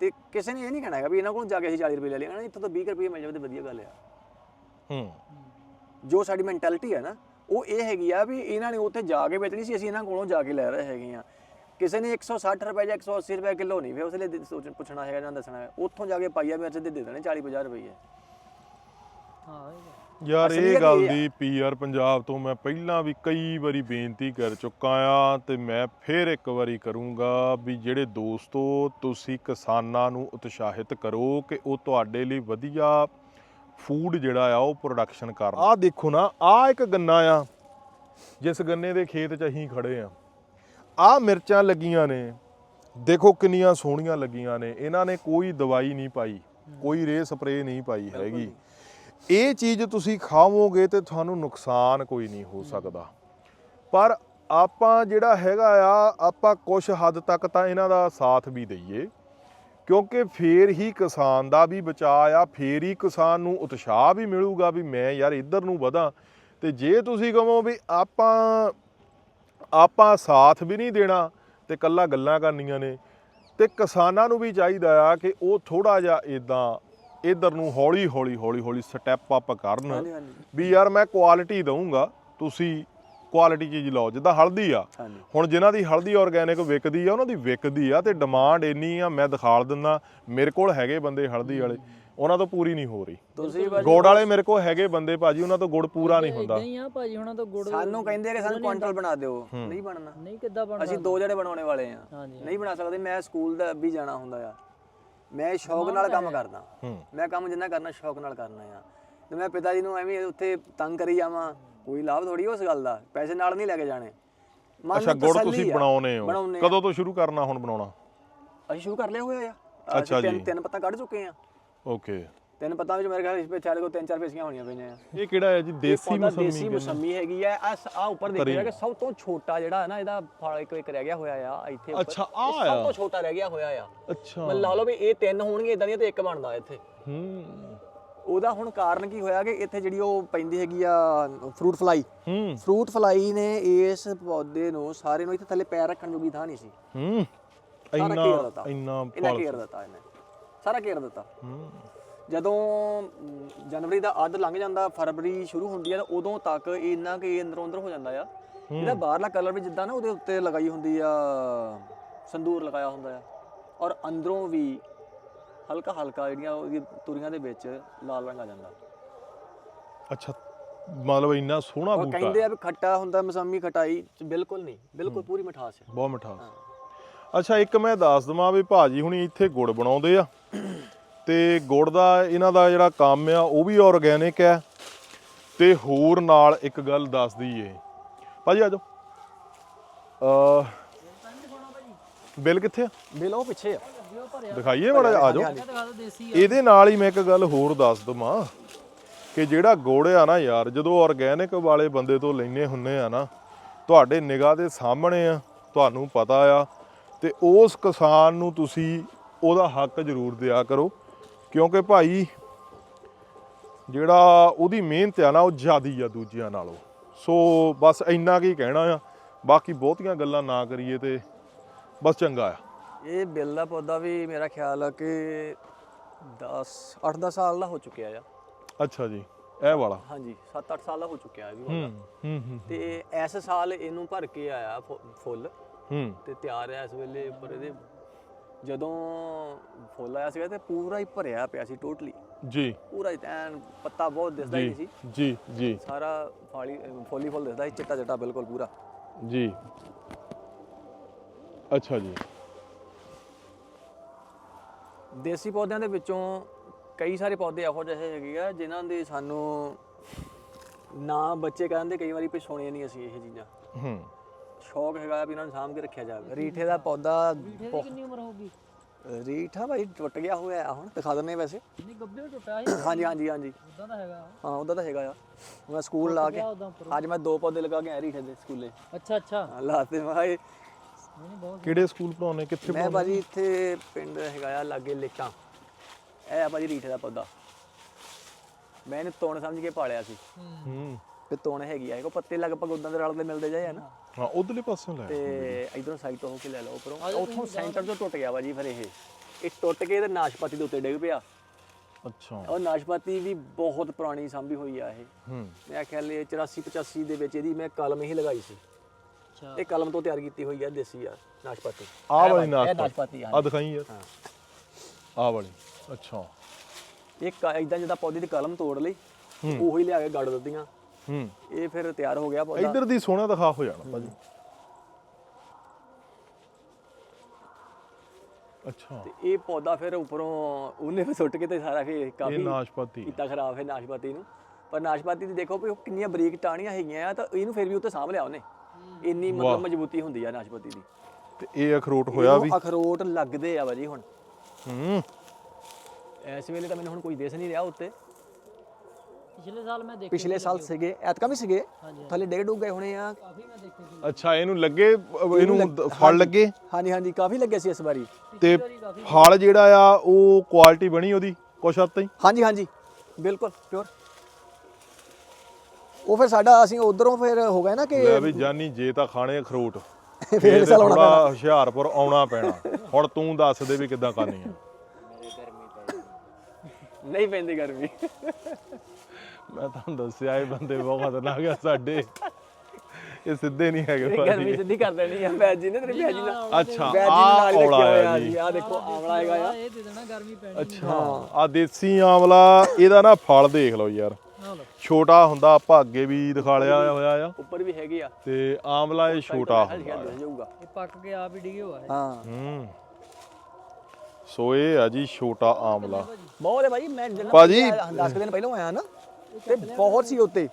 ਤੇ ਕਿਸੇ ਨੇ ਇਹ ਨਹੀਂ ਕਹਿਣਾ ਹੈਗਾ ਵੀ ਇਹਨਾਂ ਕੋਲੋਂ ਜਾ ਕੇ ਅਸੀਂ 40 ਰੁਪਏ ਲੈ ਲਿਆ ਇੱਥੋਂ ਤਾਂ 20 ਰੁਪਏ ਮਿਲ ਜਾਵੇ ਤੇ ਵਧੀਆ ਗੱਲ ਆ। ਹੂੰ। ਜੋ ਸਾਡੀ ਮੈਂਟੈਲਿਟੀ ਹੈ ਨਾ ਉਹ ਇਹ ਹੈਗੀ ਆ ਵੀ ਇਹਨਾਂ ਨੇ ਉੱਥੇ ਜਾ ਕੇ ਵੇਚਣੀ ਸੀ ਅਸੀਂ ਇਹਨਾਂ ਕੋਲੋਂ ਜਾ ਕੇ ਲੈ ਰਹੇ ਹੈਗੇ ਆ ਕਿਸੇ ਨੇ 160 ਰੁਪਏ ਜਾਂ 180 ਰੁਪਏ ਕਿਲੋ ਨਹੀਂ ਵੇ ਉਸ ਲਈ ਸੋਚ ਪੁੱਛਣਾ ਹੈਗਾ ਜਾਂ ਦੱਸਣਾ ਹੈ ਉੱਥੋਂ ਜਾ ਕੇ ਪਾਈਆ ਮਿਰਚ ਦੇ ਦੇ ਦੇਣੇ 40 50 ਰੁਪਏ ਹਾਂ। ਯਾਰ ਇਹ ਗੱਲ। ਦੀ ਪੀਆਰ ਪੰਜਾਬ ਤੋਂ ਮੈਂ ਪਹਿਲਾਂ ਵੀ ਕਈ ਵਾਰੀ ਬੇਨਤੀ ਕਰ ਚੁੱਕਾ ਆ ਤੇ ਮੈਂ ਫੇਰ ਇੱਕ ਵਾਰੀ ਕਰੂੰਗਾ ਵੀ ਜਿਹੜੇ ਦੋਸਤੋ ਤੁਸੀਂ ਕਿਸਾਨਾਂ ਨੂੰ ਉਤਸ਼ਾਹਿਤ ਕਰੋ ਕਿ ਉਹ ਤੁਹਾਡੇ ਲਈ ਵਧੀਆ ਫੂਡ ਜਿਹੜਾ ਆ ਉਹ ਪ੍ਰੋਡਕਸ਼ਨ ਕਰਨ। ਆਹ ਦੇਖੋ ਨਾ ਆਹ ਇੱਕ ਗੰਨਾ ਆ ਜਿਸ ਗੰਨੇ ਦੇ ਖੇਤ 'ਚ ਅਸੀਂ ਖੜੇ ਆ। ਆਹ ਮਿਰਚਾਂ ਲੱਗੀਆਂ ਨੇ ਦੇਖੋ ਕਿੰਨੀਆਂ ਸੋਹਣੀਆਂ ਲੱਗੀਆਂ ਨੇ ਇਹਨਾਂ ਨੇ ਕੋਈ ਦਵਾਈ ਨਹੀਂ ਪਾਈ ਕੋਈ ਰੇ ਸਪਰੇ ਨਹੀਂ ਪਾਈ ਹੈਗੀ। ਇਹ ਚੀਜ਼ ਤੁਸੀਂ ਖਾਵੋਗੇ ਤੇ ਤੁਹਾਨੂੰ ਨੁਕਸਾਨ ਕੋਈ ਨਹੀਂ ਹੋ ਸਕਦਾ। ਪਰ ਆਪਾਂ ਜਿਹੜਾ ਹੈਗਾ ਆ ਆਪਾਂ ਕੁਝ ਹੱਦ ਤੱਕ ਤਾਂ ਇਹਨਾਂ ਦਾ ਸਾਥ ਵੀ ਦਈਏ। ਕਿਉਂਕਿ ਫੇਰ ਹੀ ਕਿਸਾਨ ਦਾ ਵੀ ਬਚਾਅ ਆ ਫੇਰ ਹੀ ਕਿਸਾਨ ਨੂੰ ਉਤਸ਼ਾਹ ਵੀ ਮਿਲੂਗਾ ਵੀ ਮੈਂ ਯਾਰ ਇੱਧਰ ਨੂੰ ਵਧਾਂ। ਤੇ ਜੇ ਤੁਸੀਂ ਕਹੋ ਵੀ ਆਪਾਂ ਆਪਾਂ ਸਾਥ ਵੀ ਨਹੀਂ ਦੇਣਾ ਤੇ ਕੱਲਾ ਗੱਲਾਂ ਕਰਨੀਆਂ ਨੇ ਤੇ ਕਿਸਾਨਾਂ ਨੂੰ ਵੀ ਚਾਹੀਦਾ ਆ ਕਿ ਉਹ ਥੋੜਾ ਜਿਹਾ ਇਦਾਂ ਇਧਰ ਨੂੰ ਹੌਲੀ ਹੌਲੀ ਹੌਲੀ ਹੌਲੀ ਸਟੈਪ ਅਪ ਕਰਨ ਵੀ ਯਾਰ ਮੈਂ ਕੁਆਲਿਟੀ ਦਊਂਗਾ ਤੁਸੀਂ ਕੁਆਲਿਟੀ ਚੀਜ਼ ਲਓ ਜਿੱਦਾਂ ਹਲਦੀ ਆ। ਹੁਣ ਜਿਨ੍ਹਾਂ ਦੀ ਹਲਦੀ ਆਰਗੈਨਿਕ ਵਿਕਦੀ ਆ ਉਹਨਾਂ ਦੀ ਵਿਕਦੀ ਆ ਤੇ ਡਿਮਾਂਡ ਇੰਨੀ ਆ ਮੈਂ ਦਿਖਾਲ ਦਿੰਦਾ ਮੇਰੇ ਕੋਲ ਹੈਗੇ ਬੰਦੇ ਹਲਦੀ ਵਾਲੇ ਉਹਨਾਂ ਤੋਂ ਪੂਰੀ ਨਹੀਂ ਹੋ ਰਹੀ। ਤੁਸੀਂ ਗੁੜ ਵਾਲੇ ਮੇਰੇ ਕੋਲ ਹੈਗੇ ਬੰਦੇ ਭਾਜੀ ਉਹਨਾਂ ਤੋਂ ਗੁੜ ਪੂਰਾ ਨਹੀਂ ਹੁੰਦਾ। ਏਦਾਂ ਹੀ ਆ ਭਾਜੀ ਹੁਣਾਂ ਤੋਂ ਗੁੜ ਸਾਨੂੰ ਕਹਿੰਦੇ ਕਿ ਸਾਨੂੰ ਕੁਆਂਟਲ ਬਣਾ ਦਿਓ। ਨਹੀਂ ਬਣਨਾ। ਨਹੀਂ ਕਿੱਦਾਂ ਬਣਦਾ ਅਸੀਂ ਦੋ ਜਣੇ ਬਣਾਉਣੇ ਵਾਲੇ ਆ। ਨਹੀਂ ਬਣਾ ਸਕਦੇ ਮੈਂ ਸਕੂਲ ਦਾ ਵੀ ਜਾਣਾ ਹੁੰਦਾ ਆ। ਮੈਂ ਸ਼ੌਕ ਨਾਲ ਕੰਮ ਕਰਦਾ। ਮੈਂ ਕੰਮ ਜਿੰਨਾ ਕਰਨਾ ਸ਼ੌਕ ਨਾਲ ਕਰਨਾ ਆ। ਤੇ ਮੈਂ ਪਿਤਾ ਜੀ ਨੂੰ ਐਵੇਂ ਉੱਥੇ ਤੰਗ ਕਰੀ ਜਾਵਾਂ ਕੋਈ ਲਾਭ ਥੋੜੀ ਉਸ ਗੱਲ ਦਾ ਪੈਸੇ ਨਾਲ ਨਹੀਂ ਲੈ ਕੇ ਜਾਣੇ। ਮਨ ਅੱਛਾ ਨੂੰ ਗੁੜ ਤਸੱਲੀ ਤੁਸੀਂ ਆ। ਬਣਾਉਨੇ ਹੋ। ਆ। ਕਦੋਂ ਤੋਂ ਸ਼ੁਰੂ ਕਰਨਾ ਹੁਣ ਬਣਾਉਣਾ? ਅਸੀਂ ਸ਼ੁਰੂ ਕਰ ਲਿਆ ਹੋਇਆ ਆ। ਅੱਛਾ ਤਿੰਨ ਜੀ। ਤਿੰਨ ਪੱਤਾ ਕੱਢ ਚੁੱਕੇ ਆ। ਓਕੇ। ਤਿੰਨ ਪੱਤਾਂ ਵਿੱਚ ਮੇਰੇ ਖਿਆਲ ਇਸ ਵਿਚਾਰੇ ਕੋ ਤਿੰਨ ਚਾਰ ਪੇਸੀਆਂ ਹੋਣੀਆਂ ਪਈਆਂ ਆ। ਇਹ ਕਿਹੜਾ ਹੈ ਜੀ? ਦੇਸੀ ਪੌਦਾ ਮੌਸਮੀ ਦੇਸੀ? ਮੌਸਮੀ ਹੈਗੀ ਆ। ਆ ਆ ਉੱਪਰ ਦੇਖਿਆ ਕਿ ਸਭ ਤੋਂ ਛੋਟਾ ਜਿਹੜਾ ਹੈ ਨਾ ਇਹਦਾ ਫਲ ਇੱਕ ਇੱਕ ਰਹਿ ਗਿਆ ਹੋਇਆ ਆ ਇੱਥੇ ਉੱਪਰ। ਅੱਛਾ, ਇਹ ਆਹ ਸਭ ਆ। ਤੋਂ ਛੋਟਾ ਰਹਿ ਗਿਆ ਹੋਇਆ ਆ। ਅੱਛਾ। ਮੈਂ ਲਾ ਲਓ ਵੀ ਇਹ ਤਿੰਨ ਹੋਣਗੇ ਇਦਾਂ ਦੀਆਂ ਤੇ ਇੱਕ ਬਣਦਾ ਇੱਥੇ। ਹੂੰ। ਉਹਦਾ ਹੁਣ ਕਾਰਨ ਕੀ ਹੋਇਆ ਕਿ ਇੱਥੇ ਜਿਹੜੀ ਉਹ ਪੈਂਦੀ ਹੈਗੀ ਆ ਫਰੂਟ ਫਲਾਈ ਹੂੰ। ਫਰੂਟ ਫਲਾਈ ਨੇ ਇਸ ਪੌਦੇ ਨੂੰ ਸਾਰੇ ਨੂੰ ਇੱਥੇ ਥੱਲੇ ਪੈਰ ਰੱਖਣ ਜੋਗੀ ਥਾਂ ਨਹੀਂ ਸੀ। ਹੂੰ। ਇੰਨਾ ਇੰਨਾ ਇਹਨਾਂ ਘੇਰ ਦਿੱਤਾ ਇਹਨੇ। ਸਾਰਾ ਘੇਰ ਦਿੱਤਾ। ਹੂੰ। ਜਦੋਂ ਜਨਵਰੀ ਦਾ ਅੱਧ ਲੰਘ ਜਾਂਦਾ ਫਰਵਰੀ ਸ਼ੁਰੂ ਹੁੰਦੀ ਹੈ ਤਾਂ ਉਦੋਂ ਤੱਕ ਇੰਨਾ ਕਿ ਅੰਦਰੋਂ ਅੰਦਰ ਹੋ ਜਾਂਦਾ ਆ। ਇਹਦਾ ਬਾਹਰਲਾ ਕਲਰ ਵੀ ਜਿੱਦਾਂ ਨਾ ਉਹਦੇ ਉੱਤੇ ਲਗਾਈ ਹੁੰਦੀ ਆ ਸੰਦੂਰ ਲਗਾਇਆ ਹੁੰਦਾ ਆ। ਔਰ ਅੰਦਰੋਂ ਵੀ ਹਲਕਾ ਹਲਕਾ ਜਿਹੜੀਆਂ ਉਹਦੀ ਤੁਰੀਆਂ ਦੇ ਵਿੱਚ ਲਾਲ ਰੰਗ ਆ ਜਾਂਦਾ। ਅੱਛਾ ਮਤਲਬ ਇੰਨਾ ਸੋਹਣਾ ਉਹ ਬੂਟਾ। ਕਹਿੰਦੇ ਆ ਵੀ ਖੱਟਾ ਹੁੰਦਾ ਮਸੰਮੀ ਖਟਾਈ ਚ ਬਿਲਕੁਲ ਨਹੀਂ ਬਿਲਕੁਲ ਪੂਰੀ ਮਿਠਾਸ ਹੈ। ਬਹੁਤ ਮਿੱਠਾ ਅੱਛਾ ਇੱਕ ਮੈਂ ਦੱਸ ਦਵਾਂ ਵੀ ਭਾਜੀ ਹੁਣੀ ਇੱਥੇ ਗੁੜ ਬਣਾਉਂਦੇ ਆ। ਤੇ ਗੁੜ ਦਾ ਇਹਨਾਂ ਦਾ ਜਿਹੜਾ ਕੰਮ ਆ ਉਹ ਵੀ ਆਰਗੈਨਿਕ ਹੈ। ਤੇ ਹੋਰ ਨਾਲ ਇੱਕ ਗੱਲ ਦੱਸ ਦਈਏ। ਭਾਜੀ ਆ ਜਾਓ। ਅ ਬਿੱਲ ਕਿੱਥੇ ਆ? ਬਿਲ ਉਹ ਪਿੱਛੇ ਆ। ਦਿਖਾਈਏ ਮਾੜਾ ਆ ਜਾਓ। ਇਹਦੇ ਨਾਲ ਹੀ ਮੈਂ ਇੱਕ ਗੱਲ ਹੋਰ ਦੱਸ ਦਵਾਂ ਕਿ ਜਿਹੜਾ ਗੁੜ ਆ ਨਾ ਯਾਰ ਜਦੋਂ ਆਰਗੈਨਿਕ ਵਾਲੇ ਬੰਦੇ ਤੋਂ ਲੈਨੇ ਹੁੰਨੇ ਆ ਨਾ ਤੁਹਾਡੇ ਨਿਗਾਹ ਦੇ ਸਾਹਮਣੇ ਆ ਤੁਹਾਨੂੰ ਪਤਾ ਆ ਤੇ ਉਸ ਕਿਸਾਨ ਨੂੰ ਤੁਸੀਂ ਉਹਦਾ ਹੱਕ ਜ਼ਰੂਰ ਦਿਆ ਕਰੋ ਕਿਉਂਕਿ ਭਾਈ ਜਿਹੜਾ ਉਹਦੀ ਮਿਹਨਤ ਆ ਨਾ ਉਹ ਜ਼ਿਆਦੀ ਆ ਦੂਜਿਆਂ ਨਾਲੋਂ। ਸੋ ਬਸ ਇੰਨਾ ਕੀ ਕਹਿਣਾ ਆ ਬਾਕੀ ਬਹੁਤੀਆਂ ਗੱਲਾਂ ਨਾ ਕਰੀਏ ਤੇ ਬਸ ਚੰਗਾ ਆ। ਇਹ ਬਿੱਲ ਦਾ ਪੌਦਾ ਵੀ ਮੇਰਾ ਖਿਆਲ ਆ ਕਿ 10 8-10 ਸਾਲ ਦਾ ਹੋ ਚੁੱਕਿਆ ਆ। ਅੱਛਾ ਜੀ ਇਹ ਵਾਲਾ? ਹਾਂਜੀ 7-8 ਸਾਲ ਦਾ ਹੋ ਚੁੱਕਿਆ ਇਹ ਵੀ ਹੂੰ ਪੌਦਾ। ਹੂੰ ਹੂੰ ਤੇ ਇਸ ਸਾਲ ਇਹਨੂੰ ਭਰ ਕੇ ਆਇਆ ਫੁੱਲ। ਹੂੰ। ਤੇ ਤਿਆਰ ਹੈ ਇਸ ਵੇਲੇ ਪਰ ਇਹਦੇ ਜਦੋਂ ਫੁੱਲ ਆਇਆ ਸੀਗਾ ਤੇ ਪੂਰਾ ਹੀ ਭਰਿਆ ਪਿਆ ਸੀ ਟੋਟਲੀ। ਜੀ। ਪੂਰਾ ਹੀ ਐਨ ਪੱਤਾ ਬਹੁਤ ਦਿਸਦਾ ਹੀ ਸੀ। ਜੀ ਜੀ। ਸਾਰਾ ਫਾਲੀ ਫੁੱਲੀ ਫੁੱਲ ਦਿਸਦਾ ਸੀ ਚਿੱਟਾ ਚਿੱਟਾ ਬਿਲਕੁਲ ਪੂਰਾ। ਜੀ। ਅੱਛਾ ਜੀ। ਦੇਸੀ ਪੌਦਿਆਂ ਦੇ ਵਿੱਚੋਂ ਕਈ ਸਾਰੇ ਪੌਦੇ ਇਹੋ ਜਿਹੇ ਹੈਗੇ ਆ ਜਿਨ੍ਹਾਂ ਦੇ ਸਾਨੂੰ ਨਾ ਬੱਚੇ ਕਹਿੰਦੇ ਕਈ ਵਾਰੀ ਵੀ ਸੁਣੇ ਨਹੀਂ ਅਸੀਂ ਇਹ ਚੀਜ਼ਾਂ। ਹੂੰ। ਸ਼ੌਕ ਹੈਗਾ ਵੀ ਇਹਨਾਂ ਨੂੰ ਸਾਂਭ ਕੇ ਰੱਖਿਆ ਜਾਵੇ। ਰੀਠੇ ਦਾ ਪੌਦਾ ਰੀਠੇ ਦੀ ਕਿੰਨੀ ਉਮਰ ਹੋਊਗੀ? ਰੀਠਾ ਭਾਈ ਟੁੱਟ ਗਿਆ ਹੋਇਆ ਆ ਹੁਣ ਦਿਖਾ ਦਿੰਦੇ ਆ ਵੈਸੇ। ਨਹੀਂ ਗੱਬੇ ਟੁੱਟਿਆ ਸੀ। ਹਾਂਜੀ ਹਾਂਜੀ ਹਾਂਜੀ। ਉਦਾਂ ਦਾ ਹੈਗਾ ਹਾਂ ਉਹਦਾ ਤਾਂ ਹੈਗਾ ਆ। ਮੈਂ ਸਕੂਲ ਲਾ ਕੇ ਉਦਾਂ ਅੱਜ ਮੈਂ ਦੋ ਪੌਦੇ ਲਗਾ ਕੇ ਆਇਆ ਰੀਠੇ ਦੇ ਸਕੂਲੇ। ਅੱਛਾ ਅੱਛਾ। ਲਾਤੇ ਮੈਂ ਕਿਹੜੇ ਸਕੂਲ ਪੜਾਉਣੇ ਕਿੱਥੇ ਮੈਂ ਭਾਜੀ ਇੱਥੇ ਪਿੰਡ ਹੈਗਾ ਆ ਲਾਗੇ ਲੇਟਾਂ। ਇਹ ਆ ਭਾਜੀ ਰੀਠੇ ਦਾ ਪੌਦਾ। ਮੈਂ ਇਹਨੂੰ ਤੋਣ ਸਮਝ ਕੇ ਪਾਲਿਆ ਸੀ। ਹੂੰ। ਤੇ ਤੋਣ ਹੈਗੀ ਆ ਇਹ ਕੋ ਪੱਤੇ ਲਗਭਗ ਉਦਾਂ ਦੇ ਰਲਦੇ ਮਿਲਦੇ ਜਾਏ ਆ ਨਾ। ਹਾਂ ਉਧਰਲੇ ਪਾਸੋਂ ਲੈ ਤੇ ਇਧਰੋਂ ਸਾਈਡ ਤੋਂ ਹੋ ਕੇ ਲੈ ਲਓ ਉੱਪਰੋਂ। ਉੱਥੋਂ ਸੈਂਟਰ ਤੋਂ ਟੁੱਟ ਗਿਆ ਭਾਜੀ ਫਿਰ ਇਹ। ਇਹ ਟੁੱਟ ਕੇ ਤੇ ਨਾਸ਼ਪਾਤੀ ਦੇ ਉੱਤੇ ਡਿੱਗ ਪਿਆ। ਅੱਛਾ। ਉਹ ਨਾਸ਼ਪਾਤੀ ਵੀ ਬਹੁਤ ਪੁਰਾਣੀ ਸਾਂਭੀ ਹੋਈ ਆ ਇਹ। ਹੂੰ। ਮੈਂ ਖਿਆਲ ਇਹ 84 85 ਦੇ ਵਿੱਚ ਇਹਦੀ ਮੈਂ ਕਲਮ ਹੀ ਲਗਾਈ ਸੀ। ਇਹ ਕਲਮ ਤੋਂ ਤਿਆਰ ਕੀਤੀ ਹੋਈ ਆ ਦੇਸੀ ਆ ਨਾਸ਼ਪਾਤੀ। ਆਹ ਵਾਲੀ ਇਹ ਨਾਸ਼ਪਾਤੀ ਨਾਸ਼ਪਾਤੀ। ਆ ਆ ਦਿਖਾਈ ਯਾਰ ਹਾਂ। ਆਹ ਵਾਲੀ ਅੱਛਾ। ਇੱਕ ਇਦਾਂ ਜਿੱਦਾਂ ਪੌਦੇ ਦੀ ਕਲਮ ਤੋੜ ਲਈ ਉਹੀ ਲਿਆ ਕੇ ਗੜ ਦਿੱਤੀਆਂ। ਹੂੰ। ਇਹ ਫਿਰ ਤਿਆਰ ਹੋ ਗਿਆ ਪੌਦਾ। ਇੱਧਰ ਦੀ ਸੋਹਣਾ ਦਿਖਾ ਹੋ ਜਾਣਾ ਭਾਜੀ। ਅੱਛਾ। ਤੇ ਇਹ ਪੌਦਾ ਫਿਰ ਉੱਪਰੋਂ ਉਹਨੇ ਫਿਰ ਸੁੱਟ ਕੇ ਤੇ ਸਾਰਾ ਫਿਰ ਇਹ ਕਾਫੀ ਨਾਸ਼ਪਾਤੀ। ਕੀਤਾ ਖਰਾਬ ਹੈ ਨਾਸ਼ਪਾਤੀ ਨੂੰ। ਪਰ ਨਾਸ਼ਪਾਤੀ ਦੀ ਦੇਖੋ ਵੀ ਉਹ ਕਿੰਨੀਆਂ ਬਰੀਕ ਟਾਹਣੀਆਂ ਹੈਗੀਆਂ ਆ ਤਾਂ ਇਹਨੂੰ ਫਿਰ ਵੀ ਉੱਤੇ ਸਾਂਭ ਲਿਆ ਉਹਨੇ। ਇੰਨੀ ਮਤਲਬ ਮਜ਼ਬੂਤੀ ਹੁੰਦੀ ਆ ਨਾਸ਼ਪਾਤੀ ਦੀ। ਤੇ ਇਹ ਅਖਰੋਟ ਹੋਇਆ ਇਹਨੂੰ ਵੀ? ਅਖਰੋਟ ਲੱਗਦੇ ਆ ਬਾਜੀ ਹੁਣ। ਹੂੰ। ਇਸ ਵੇਲੇ ਤਾਂ ਮੈਨੂੰ ਹੁਣ ਕੋਈ ਦਿਸ ਨਹੀਂ ਰਿਹਾ ਉੱਤੇ। ਪਿਛਲੇ ਸਾਲ ਮੈਂ ਦੇਖੇ ਪਿਛਲੇ ਸਾਲ ਸੀਗੇ ਐਤਕਾਂ ਵੀ ਸੀਗੇ? ਥੱਲੇ ਡੇਢ ਡੁੱਬ ਗਏ ਹੋਣੇ ਆ। ਕਾਫੀ ਮੈਂ ਦੇਖੇ ਸੀ ਅੱਛਾ ਇਹਨੂੰ ਲੱਗੇ ਅਹ ਇਹਨੂੰ ਫਲ ਲੱਗੇ? ਹਾਂਜੀ ਹਾਂਜੀ ਕਾਫੀ ਲੱਗੇ ਸੀ ਇਸ ਵਾਰੀ। ਤੇ ਫਲ ਜਿਹੜਾ ਆ ਉਹ ਕੁਆਲਿਟੀ ਬਣੀ ਉਹਦੀ ਕੁਛ ਹੱਦ ਤਾਈਂ? ਹਾਂਜੀ ਹਾਂਜੀ ਬਿਲਕੁਲ ਪਿਓਰ ਉਹ ਫਿਰ ਸਾਡਾ ਅਸੀਂ ਉਧਰੋਂ ਫਿਰ ਹੋ ਗਏ ਨਾ ਕਿ ਲੈ ਵੀ ਜਾਨੀ ਜੇ ਤਾਂ ਖਾਣੇ ਅਖਰੋਟ ਫੇਰ ਸਾਲ ਹੁਸ਼ਿਆਰਪੁਰ ਆਉਣਾ ਪੈਣਾ। ਹੁਣ ਤੂੰ ਦੱਸ ਦੇ ਵੀ ਕਿੱਦਾਂ ਕਰਨੀ ਆ। ਨਹੀਂ ਪੈਂਦੀ ਗਰਮੀ। ਮੈਂ ਤੁਹਾਨੂੰ ਦੱਸਿਆ ਇਹ ਬੰਦੇ ਬਹੁਤ ਖਤਰਨਾਕ ਆ ਸਾਡੇ। ਇਹ ਸਿੱਧੇ ਨਹੀਂ ਹੈਗੇ ਇਹ ਭਾਜੀ। ਗਰਮੀ ਸਿੱਧੀ ਕਰ ਦੇਣੀ ਆ। ਵੈਜ ਜੀ ਨੇ ਤੇਰੀ ਵੈਜ ਨਾਲ। ਅੱਛਾ ਆ ਔਲਾ ਆ ਜੀ। ਆ ਦੇਖੋ ਆਵਲਾ ਹੈਗਾ ਆ। ਇਹ ਦੇ ਦੇਣਾ ਗਰਮੀ ਪੈਣੀ। ਅੱਛਾ ਆ ਦੇਸੀ ਆਮਲਾ ਇਹਦਾ ਨਾ ਫਲ ਦੇਖ ਲਓ ਯਾਰ। ਛੋਟਾ ਹੁੰਦਾ ਆਪਾਂ ਅੱਗੇ ਵੀ ਦਿਖਾ ਲਿਆ ਹੋਇਆ ਆ। ਉੱਪਰ ਵੀ ਹੈਗੇ ਆ। ਤੇ ਆਮਲਾ ਇਹ ਛੋਟਾ ਹੁੰਦਾ ਜਾਊਗਾ। ਇਹ ਪੱਕ ਕੇ ਆਪ ਹੀ ਡਿਗੇ ਹੋਆ ਹੈ ਹਾਂ। ਹੂੰ। ਸੋ ਇਹ ਆ ਜੀ ਛੋਟਾ ਆਮਲਾ ਬਹੁਤ ਹੈ ਭਾਈ ਮੈਂ ਜਦੋਂ ਭਾਜੀ। 10 ਦਿਨ ਪਹਿਲਾਂ ਆਇਆ ਨਾ ਤੇ ਬਹੁਤ ਸੀ ਉੱਤੇ।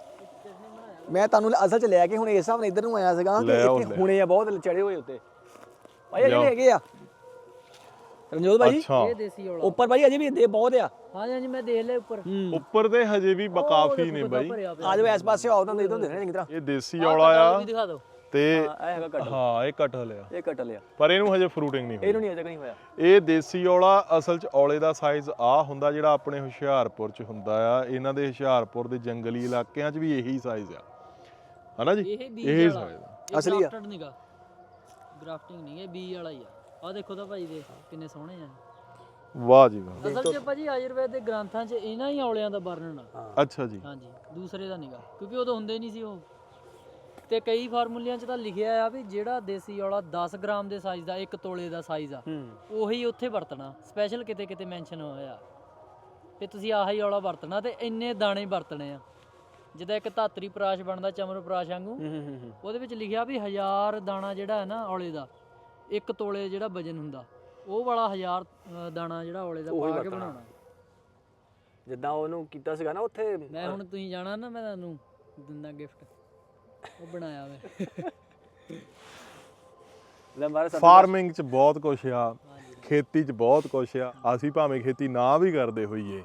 ਮੈਂ ਤੁਹਾਨੂੰ ਅਸਲ ਚ ਲੈ ਕੇ ਹੁਣ ਇਸ ਹਿਸਾਬ ਨਾਲ ਇੱਧਰ ਨੂੰ ਆਇਆ ਸੀਗਾ ਕਿ ਲੈ ਆਓ, ਇੱਥੇ ਲੈ। ਹੁਣੇ ਆ ਬਹੁਤ ਚੜੇ ਹੋਏ ਉੱਤੇ। ਭਾਈ ਲਿਆਓ। ਵੀ ਹੈਗੇ ਆ। ਰਣਜੋਤ ਭਾਈ ਅੱਛਾ। ਇਹ ਦੇਸੀ ਔਲਾ। ਉੱਪਰ ਭਾਈ ਅਜੇ ਵੀ ਦੇ ਬਹੁਤ ਆ। ਹਾਂਜੀ ਹਾਂਜੀ ਮੈਂ ਦੇਖ ਲਿਆ ਉੱਪਰ। ਉੱਪਰ ਤੇ ਹਜੇ ਵੀ ਬਕਾਫੀ ਨੇ ਬਾਈ। ਆ ਜਾਓ ਇਸ ਪਾਸੇ ਆਓ ਤਾਂ ਇਧਰੋਂ ਦੇਖਣੇ ਚੰਗੀ ਤਰ੍ਹਾਂ ਇਹ ਦੇਸੀ ਔਲਾ ਆ ਵੀ ਦਿਖਾ ਦਿਓ। ਤੇ ਹਾਂ ਇਹ ਹੈਗਾ ਕੱਟ ਹਾਂ ਇਹ ਕੱਟ ਲਿਆ। ਇਹ ਕੱਟ ਲਿਆ। ਪਰ ਇਹਨੂੰ ਹਜੇ ਫਰੂਟਿੰਗ ਨਹੀਂ ਹੋਈ। ਇਹਨੂੰ ਨਹੀਂ ਅਜੇ ਨਹੀਂ ਹੋਇਆ। ਇਹ ਦੇਸੀ ਔਲਾ ਅਸਲ 'ਚ ਔਲੇ ਦਾ ਸਾਈਜ਼ ਆ ਹੁੰਦਾ ਜਿਹੜਾ ਆਪਣੇ ਹੁਸ਼ਿਆਰਪੁਰ 'ਚ ਹੁੰਦਾ ਆ। ਇਹਨਾਂ ਦੇ ਹੁਸ਼ਿਆਰਪੁਰ ਦੇ ਜੰਗਲੀ ਇਲਾਕਿਆਂ 'ਚ ਵੀ ਇਹੀ ਸਾਈਜ਼ ਆ। ਹਨਾ ਜੀ? ਇਹ size ਅਸਲੀ ਆ। ਗ੍ਰਾਫਟਡ ਨਹੀਂਗਾ ਗ੍ਰਾਫਟਿੰਗ ਨਹੀਂ ਇਹ ਬੀਜ ਵਾਲਾ ਹੀ ਆ। ਆ ਦੇਖੋ ਤਾਂ ਭਾਈ ਦੇ ਕਿੰਨੇ ਸੋਹਣੇ ਆ। ਵਾਹ ਜੀ ਵਾਹ। ਅਸਲ 'ਚ ਭਾਜੀ ਆਯੁਰਵੇਦ ਦੇ ਗ੍ਰੰਥਾਂ 'ਚ ਇਹਨਾਂ ਹੀ ਔਲਿਆਂ ਦਾ ਵਰਣਨ ਆ। ਅੱਛਾ ਜੀ। ਹਾਂਜੀ ਦੂਸਰੇ ਦਾ ਨਹੀਂਗਾ ਕਿਉਂਕਿ ਉਦੋਂ ਹੁੰਦੇ ਨਹੀਂ ਸੀ ਉਹ। ਤੇ ਕਈ ਫਾਰਮੂਲਿਆਂ 'ਚ ਤਾਂ ਲਿਖਿਆ ਆ ਵੀ ਜਿਹੜਾ ਦੇਸੀ ਔਲਾ 10 ਗ੍ਰਾਮ ਦੇ ਸਾਈਜ਼ ਦਾ 1 ਤੋਲੇ ਦਾ ਸਾਈਜ਼ ਆ ਉਹੀ ਉੱਥੇ ਵਰਤਣਾ। ਸਪੈਸ਼ਲ ਕਿਤੇ ਕਿਤੇ ਮੈਂਸ਼ਨ ਹੋਇਆ। ਤੇ ਤੁਸੀਂ ਆਹੀ ਔਲਾ ਵਰਤਣਾ ਤੇ ਇੰਨੇ ਦਾਣੇ ਵਰਤਣੇ ਆ। ਜਿੱਦਾਂ ਇੱਕ ਧਾਤਰੀ ਪ੍ਰਾਸ਼ ਬਣਦਾ ਚਮਰ ਪ੍ਰਾਸ਼ ਵਾਂਗੂ ਉਹਦੇ ਵਿੱਚ ਲਿਖਿਆ ਵੀ ਹਜ਼ਾਰ ਦਾਣਾ ਜਿਹੜਾ ਹੈ ਨਾ ਔਲੇ ਦਾ ਇੱਕ ਤੋਲੇ ਜਿਹੜਾ ਵਜਨ ਹੁੰਦਾ। ਉਹ ਵਾਲਾ ਹਜ਼ਾਰ ਅ, ਦਾਣਾ ਜਿਹੜਾ ਔਲੇ ਦਾ ਉਹੀ ਪਾ ਕੇ ਵਰਤਣਾ। ਬਣਾਉਣਾ। ਜਿੱਦਾਂ ਉਹਨੂੰ ਕੀਤਾ ਸੀਗਾ ਨਾ ਉੱਥੇ ਮੈਂ ਹੁਣ ਤੁਸੀਂ ਜਾਣਾ ਨਾ ਮੈਂ ਤੁਹਾਨੂੰ ਦਿੰਦਾ ਗਿਫਟ ਉਹ ਬਣਾਇਆ ਮੈਂ। ਸਭ ਫਾਰਮਿੰਗ 'ਚ ਬਹੁਤ ਕੁਛ ਆ ਖੇਤੀ 'ਚ ਬਹੁਤ ਕੁਛ ਆ। ਅਸੀਂ ਭਾਵੇਂ ਖੇਤੀ ਨਾ ਵੀ ਕਰਦੇ ਹੋਈਏ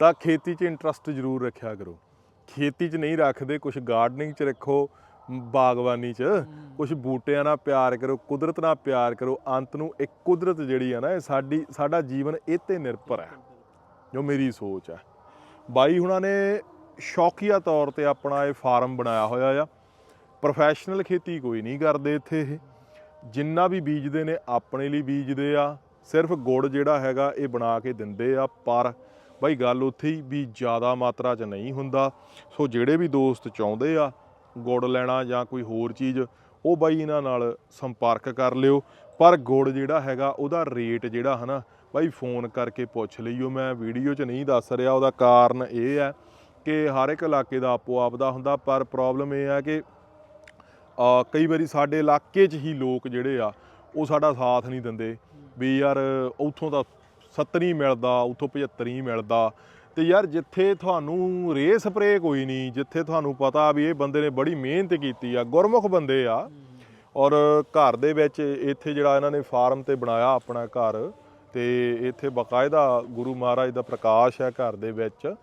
ਤਾਂ ਖੇਤੀ 'ਚ ਇੰਟਰਸਟ ਜ਼ਰੂਰ ਰੱਖਿਆ ਕਰੋ। ਖੇਤੀ 'ਚ ਨਹੀਂ ਰੱਖਦੇ ਕੁਝ ਗਾਰਡਨਿੰਗ 'ਚ ਰੱਖੋ ਬਾਗਬਾਨੀ 'ਚ। ਕੁਝ ਬੂਟਿਆਂ ਨਾਲ ਪਿਆਰ ਕਰੋ, ਕੁਦਰਤ ਨਾਲ ਪਿਆਰ ਕਰੋ, ਅੰਤ ਨੂੰ ਇੱਕ ਕੁਦਰਤ ਜਿਹੜੀ ਆ ਨਾ, ਇਹ ਸਾਡੀ, ਸਾਡਾ ਜੀਵਨ ਇਹ ਤੇ ਨਿਰਭਰ ਹੈ। ਜੋ ਮੇਰੀ ਸੋਚ ਹੈ। ਬਾਈ ਹੁਣਾਂ ਨੇ ਸ਼ੌਕੀਆ ਤੌਰ ਤੇ ਆਪਣਾ ਇਹ ਫਾਰਮ ਬਣਾਇਆ ਹੋਇਆ ਆ। ਪ੍ਰੋਫੈਸ਼ਨਲ ਖੇਤੀ ਕੋਈ ਨਹੀਂ ਕਰਦੇ ਇੱਥੇ ਇਹ। ਜਿੰਨਾ ਵੀ ਬੀਜਦੇ ਨੇ, ਆਪਣੇ ਲਈ ਬੀਜਦੇ ਆ। ਸਿਰਫ ਗੁੜ ਜਿਹੜਾ ਹੈਗਾ, ਇਹ ਬਣਾ ਕੇ ਦਿੰਦੇ ਆ ਪਰ ਬਾਈ ਗੱਲ ਉੱਥੇ ਹੀ ਵੀ ਜ਼ਿਆਦਾ ਮਾਤਰਾ 'ਚ ਨਹੀਂ ਹੁੰਦਾ। ਸੋ ਜਿਹੜੇ ਵੀ ਦੋਸਤ ਚਾਹੁੰਦੇ ਆ ਗੁੜ ਲੈਣਾ ਜਾਂ ਕੋਈ ਹੋਰ ਚੀਜ਼, ਉਹ ਬਾਈ ਇਹਨਾਂ ਨਾਲ ਸੰਪਰਕ ਕਰ ਲਿਓ। ਪਰ ਗੁੜ ਜਿਹੜਾ ਹੈਗਾ, ਉਹਦਾ ਰੇਟ ਜਿਹੜਾ ਹਨਾ, ਬਾਈ ਫੋਨ ਕਰਕੇ ਪੁੱਛ ਲਈਓ। ਮੈਂ ਵੀਡੀਓ 'ਚ ਨਹੀਂ ਦੱਸ ਰਿਹਾ, ਉਹਦਾ ਕਾਰਨ ਇਹ ਹੈ ਕਿ ਹਰ ਇੱਕ ਇਲਾਕੇ ਦਾ ਆਪੋ ਆਪ ਦਾ ਹੁੰਦਾ, ਪਰ ਪ੍ਰੋਬਲਮ ਇਹ ਹੈ ਕਿ ਕਈ ਵਾਰੀ ਸਾਡੇ ਇਲਾਕੇ 'ਚ ਹੀ ਲੋਕ ਜਿਹੜੇ ਆ, ਉਹ ਸਾਡਾ ਸਾਥ ਨਹੀਂ ਦਿੰਦੇ। ਵੀ ਯਾਰ, ਉੱਥੋਂ ਤਾਂ 70 ਮਿਲਦਾ, ਉੱਥੋਂ 75 ਮਿਲਦਾ। ਤੇ ਯਾਰ ਜਿੱਥੇ ਤੁਹਾਨੂੰ ਰੇ ਸਪਰੇ ਕੋਈ ਨਹੀਂ, ਜਿੱਥੇ ਤੁਹਾਨੂੰ ਪਤਾ ਵੀ ਇਹ ਬੰਦੇ ਨੇ ਬੜੀ ਮਿਹਨਤ ਕੀਤੀ ਆ, ਗੁਰਮੁਖ ਬੰਦੇ ਆ। ਔਰ ਘਰ ਦੇ ਵਿੱਚ ਇੱਥੇ ਜਿਹੜਾ ਇਹਨਾਂ ਨੇ ਫਾਰਮ ਤੇ ਬਣਾਇਆ ਆਪਣਾ ਘਰ, ਤੇ ਇੱਥੇ ਬਕਾਇਦਾ ਗੁਰੂ ਮਹਾਰਾਜ ਦਾ ਪ੍ਰਕਾਸ਼ ਹੈ ਘਰ ਦੇ ਵਿੱਚ।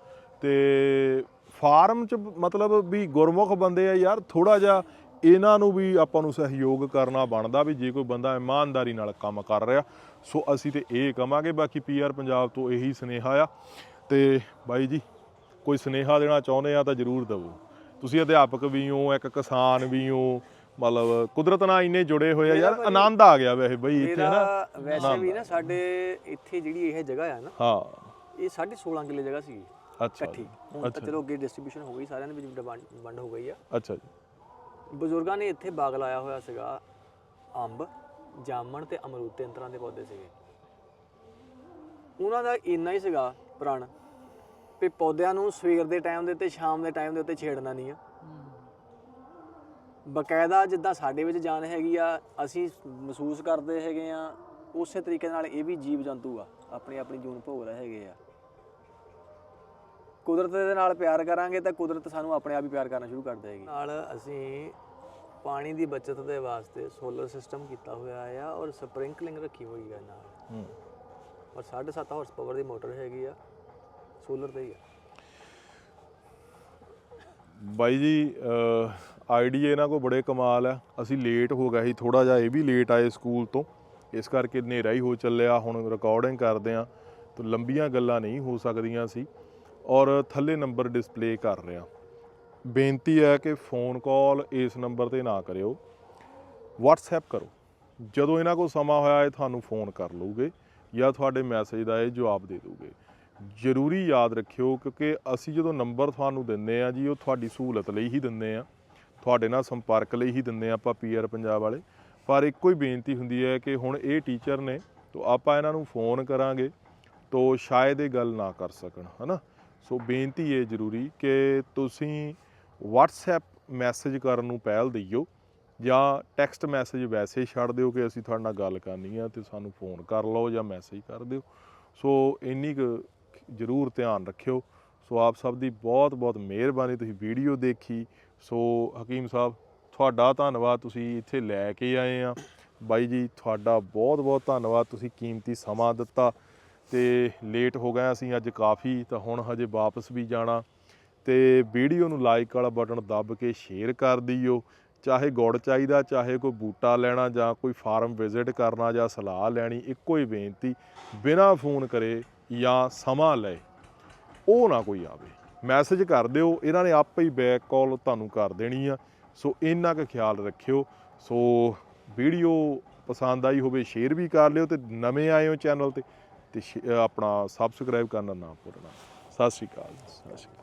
ਤੇ ਫਾਰਮ ਚ ਮਤਲਬ ਵੀ ਗੁਰਮੁਖ ਬੰਦੇ ਆ ਯਾਰ ਥੋੜਾ ਜਿਹਾ ਇਹਨਾਂ ਨੂੰ ਵੀ ਆਪਾਂ ਨੂੰ ਸਹਿਯੋਗ ਕਰਨਾ ਬਣਦਾ ਵੀ ਜੇ ਕੋਈ ਬੰਦਾ ਇਮਾਨਦਾਰੀ ਨਾਲ ਕੰਮ ਕਰ ਰਿਹਾ। ਸੋ ਅਸੀਂ ਤੇ ਇਹ ਕਵਾਂਗੇ, ਬਾਕੀ ਪੀਆਰ ਪੰਜਾਬ ਤੋਂ ਇਹੀ ਸੁਨੇਹਾ ਆ। ਤੇ ਬਾਈ ਜੀ ਕੋਈ ਸੁਨੇਹਾ ਦੇਣਾ ਚਾਹੁੰਦੇ ਆ ਤਾਂ ਜਰੂਰ ਦਿਵੋ। ਤੁਸੀਂ ਅਧਿਆਪਕ ਵੀ ਹੋ ਇੱਕ ਕਿਸਾਨ ਵੀ ਹੋ ਮਤਲਬ ਕੁਦਰਤ ਨਾਲ ਇੰਨੇ ਜੁੜੇ ਹੋਏ ਆ ਯਾਰ ਆਨੰਦ ਆ ਗਿਆ ਵੈਸੇ ਬਈ ਇੱਥੇ ਨਾ ਵੈਸੇ ਵੀ। ਨਾ ਸਾਡੇ ਇੱਥੇ ਜਿਹੜੀ ਇਹ ਜਗ੍ਹਾ ਆ ਨਾ ਹਾਂ। ਇਹ 16.5 ਕਿੱਲੇ ਜਗ੍ਹਾ ਸੀ ਅੱਛਾ ਇਕੱਠੀ। ਹੁਣ ਤਾਂ ਚਲੋ ਅੱਗੇ ਡਿਸਟ੍ਰੀਬਿਊਸ਼ਨ ਹੋ ਗਈ ਸਾਰਿਆਂ ਦੇ ਵਿੱਚ ਵੰਡ ਵੰਡ ਹੋ ਗਈ ਆ। ਅੱਛਾ ਜੀ। ਬਜ਼ੁਰਗਾਂ ਨੇ ਇੱਥੇ ਬਾਗ ਲਾਇਆ ਹੋਇਆ ਸੀਗਾ ਅੰਬ ਜਾਮਣ ਤੇ ਅਮਰੂਦ ਤਿੰਨ ਤਰ੍ਹਾਂ ਦੇ ਪੌਦੇ ਸੀਗੇ। ਉਹਨਾਂ ਦਾ ਇੰਨਾ ਹੀ ਸੀਗਾ ਪ੍ਰਣ। ਵੀ ਪੌਦਿਆਂ ਨੂੰ ਸਵੇਰ ਦੇ ਟਾਈਮ ਦੇ ਉੱਤੇ ਸ਼ਾਮ ਦੇ ਟਾਈਮ ਦੇ ਉੱਤੇ ਛੇੜਨਾ ਨਹੀਂ ਆ। ਬਕਾਇਦਾ ਜਿੱਦਾਂ ਸਾਡੇ ਵਿੱਚ ਜਾਨ ਹੈਗੀ ਆ ਅਸੀਂ ਮਹਿਸੂਸ ਕਰਦੇ ਹੈਗੇ ਆ ਉਸੇ ਤਰੀਕੇ ਨਾਲ ਇਹ ਵੀ ਜੀਵ ਜੰਤੂ ਆ ਆਪਣੀ ਆਪਣੀ ਜੂਨ ਭੋਗ ਰਹੇ ਹੈਗੇ ਆ। ਕੁਦਰਤ ਦੇ ਨਾਲ ਪਿਆਰ ਕਰਾਂਗੇ ਤਾਂ ਕੁਦਰਤ ਸਾਨੂੰ ਆਪਣੇ ਆਪ ਹੀ ਪਿਆਰ ਕਰਨਾ ਸ਼ੁਰੂ ਕਰ ਦੇਗੀ ਨਾਲ ਅਸੀਂ ਪਾਣੀ ਦੀ ਬਚਤ ਦੇ ਵਾਸਤੇ ਸੋਲਰ ਸਿਸਟਮ ਕੀਤਾ ਹੋਇਆ ਆ ਔਰ ਸਪ੍ਰਿੰਕਲਿੰਗ ਰੱਖੀ ਹੋਈ ਆ ਨਾਲ। ਹੂੰ। ਔਰ 7.5 ਹਾਰਸ ਪਾਵਰ ਦੀ ਮੋਟਰ ਹੈਗੀ ਆ ਸੋਲਰ ਤੇ ਹੀ ਆ। ਬਾਈ ਜੀ ਆਈਡੀਆ ਇਹਨਾਂ ਕੋ ਬੜੇ ਕਮਾਲ ਆ। ਅਸੀਂ ਲੇਟ ਹੋ ਗਏ ਸੀ ਥੋੜਾ ਜਿਹਾ ਇਹ ਵੀ ਲੇਟ ਆਏ ਸਕੂਲ ਤੋਂ। ਇਸ ਕਰਕੇ ਹਨੇਰਾ ਹੀ ਹੋ ਚੱਲਿਆ, ਹੁਣ ਰਿਕਾਰਡਿੰਗ ਕਰਦੇ ਆ ਤਾਂ ਲੰਬੀਆਂ ਗੱਲਾਂ ਨਹੀਂ ਹੋ ਸਕਦੀਆਂ ਸੀ। ਔਰ ਥੱਲੇ ਨੰਬਰ ਡਿਸਪਲੇ ਕਰ ਰਿਹਾ। ਬੇਨਤੀ ਹੈ ਕਿ ਫੋਨ ਕਾਲ ਇਸ ਨੰਬਰ ਤੇ ਨਾ ਕਰਿਓ। WhatsApp ਕਰੋ। ਜਦੋਂ ਇਹਨਾਂ ਕੋਲ ਸਮਾਂ ਹੋਇਆ ਇਹ ਤੁਹਾਨੂੰ ਫੋਨ ਕਰ ਲਊਗੇ। ਜਾਂ ਤੁਹਾਡੇ ਮੈਸੇਜ ਦਾ ਇਹ ਜਵਾਬ ਦੇ ਦੂਗੇ ਜ਼ਰੂਰੀ ਯਾਦ ਰੱਖਿਓ ਕਿਉਂਕਿ ਅਸੀਂ ਜਦੋਂ ਨੰਬਰ ਤੁਹਾਨੂੰ ਦਿੰਦੇ ਆ ਜੀ, ਉਹ ਤੁਹਾਡੀ ਸਹੂਲਤ ਲਈ ਹੀ ਦਿੰਦੇ ਆ ਤੁਹਾਡੇ ਨਾਲ ਸੰਪਰਕ ਲਈ ਹੀ ਦਿੰਦੇ ਆ ਆਪਾਂ ਪੀਆਰ ਪੰਜਾਬ ਵਾਲੇ। ਪਰ ਇੱਕੋ ਹੀ ਬੇਨਤੀ ਹੁੰਦੀ ਹੈ ਕਿ ਹੁਣ ਇਹ ਟੀਚਰ ਨੇ, ਤਾਂ ਆਪਾਂ ਇਹਨਾਂ ਨੂੰ ਫੋਨ ਕਰਾਂਗੇ, ਤੋ ਸ਼ਾਇਦ ਇਹ ਗੱਲ ਨਾ ਕਰ ਸਕਣ, ਹਨਾ? ਸੋ ਬੇਨਤੀ ਇਹ ਜ਼ਰੂਰੀ ਕਿ ਤੁਸੀਂ WhatsApp ਮੈਸੇਜ ਕਰਨ ਨੂੰ ਪਹਿਲ ਦਿਓ ਜਾਂ ਟੈਕਸਟ ਮੈਸੇਜ ਵੈਸੇ ਛੱਡ ਦਿਓ ਕਿ ਅਸੀਂ ਤੁਹਾਡੇ ਨਾਲ ਗੱਲ ਕਰਨੀ ਆ ਤੇ ਸਾਨੂੰ ਫੋਨ ਕਰ ਲਓ ਜਾਂ ਮੈਸੇਜ ਕਰ ਦਿਓ। ਸੋ ਇੰਨੀ ਕੁ ਜ਼ਰੂਰ ਧਿਆਨ ਰੱਖਿਓ। ਸੋ ਆਪ ਸਭ ਦੀ ਬਹੁਤ ਬਹੁਤ ਮਿਹਰਬਾਨੀ, ਤੁਸੀਂ ਵੀਡੀਓ ਦੇਖੀ। ਸੋ ਹਕੀਮ ਸਾਹਿਬ, ਤੁਹਾਡਾ ਧੰਨਵਾਦ, ਤੁਸੀਂ ਇੱਥੇ ਲੈ ਕੇ ਆਏ ਆ। ਬਾਈ ਜੀ, ਤੁਹਾਡਾ ਬਹੁਤ ਬਹੁਤ ਧੰਨਵਾਦ, ਤੁਸੀਂ ਕੀਮਤੀ ਸਮਾਂ ਦਿੱਤਾ ਤੇ ਲੇਟ ਹੋ ਗਏ ਅਸੀਂ ਅੱਜ ਕਾਫੀ, ਤਾਂ ਹੁਣ ਹਜੇ ਵਾਪਸ ਵੀ ਜਾਣਾ। ਤੇ ਵੀਡੀਓ ਨੂੰ ਲਾਈਕ ਵਾਲਾ ਬਟਨ ਦੱਬ ਕੇ ਸ਼ੇਅਰ ਕਰ ਦਿਓ। ਚਾਹੇ ਗੁੜ ਚਾਹੀਦਾ, ਚਾਹੇ ਕੋਈ ਬੂਟਾ ਲੈਣਾ ਜਾਂ ਕੋਈ ਫਾਰਮ ਵਿਜ਼ਿਟ ਕਰਨਾ ਜਾਂ ਸਲਾਹ ਲੈਣੀ, ਇੱਕੋ ਹੀ ਬੇਨਤੀ, ਬਿਨਾਂ ਫੋਨ ਕਰੇ ਜਾਂ ਸਮਾਂ ਲਏ, ਉਹ ਨਾ ਕੋਈ ਆਵੇ। ਮੈਸੇਜ ਕਰ ਦਿਓ, ਇਹਨਾਂ ਨੇ ਆਪੇ ਹੀ ਬੈਕ ਕਾਲ ਤੁਹਾਨੂੰ ਕਰ ਦੇਣੀ ਆ। ਸੋ ਇੰਨਾ ਕੁ ਖਿਆਲ ਰੱਖਿਓ। ਸੋ ਵੀਡੀਓ ਪਸੰਦ ਆਈ ਹੋਵੇ, ਸ਼ੇਅਰ ਵੀ ਕਰ ਲਿਓ ਤੇ ਨਵੇਂ ਆਏ ਹੋ ਚੈਨਲ ਤੇ ਤੇ ਸ਼ੇ- ਆਪਣਾ ਸਬਸਕ੍ਰਾਈਬ ਕਰਨਾ ਨਾ ਭੁੱਲਣਾ। ਸਤਿ ਸ਼੍ਰੀ ਅਕਾਲ ਸਤਿ ਸ਼੍ਰੀ ਅਕਾਲ।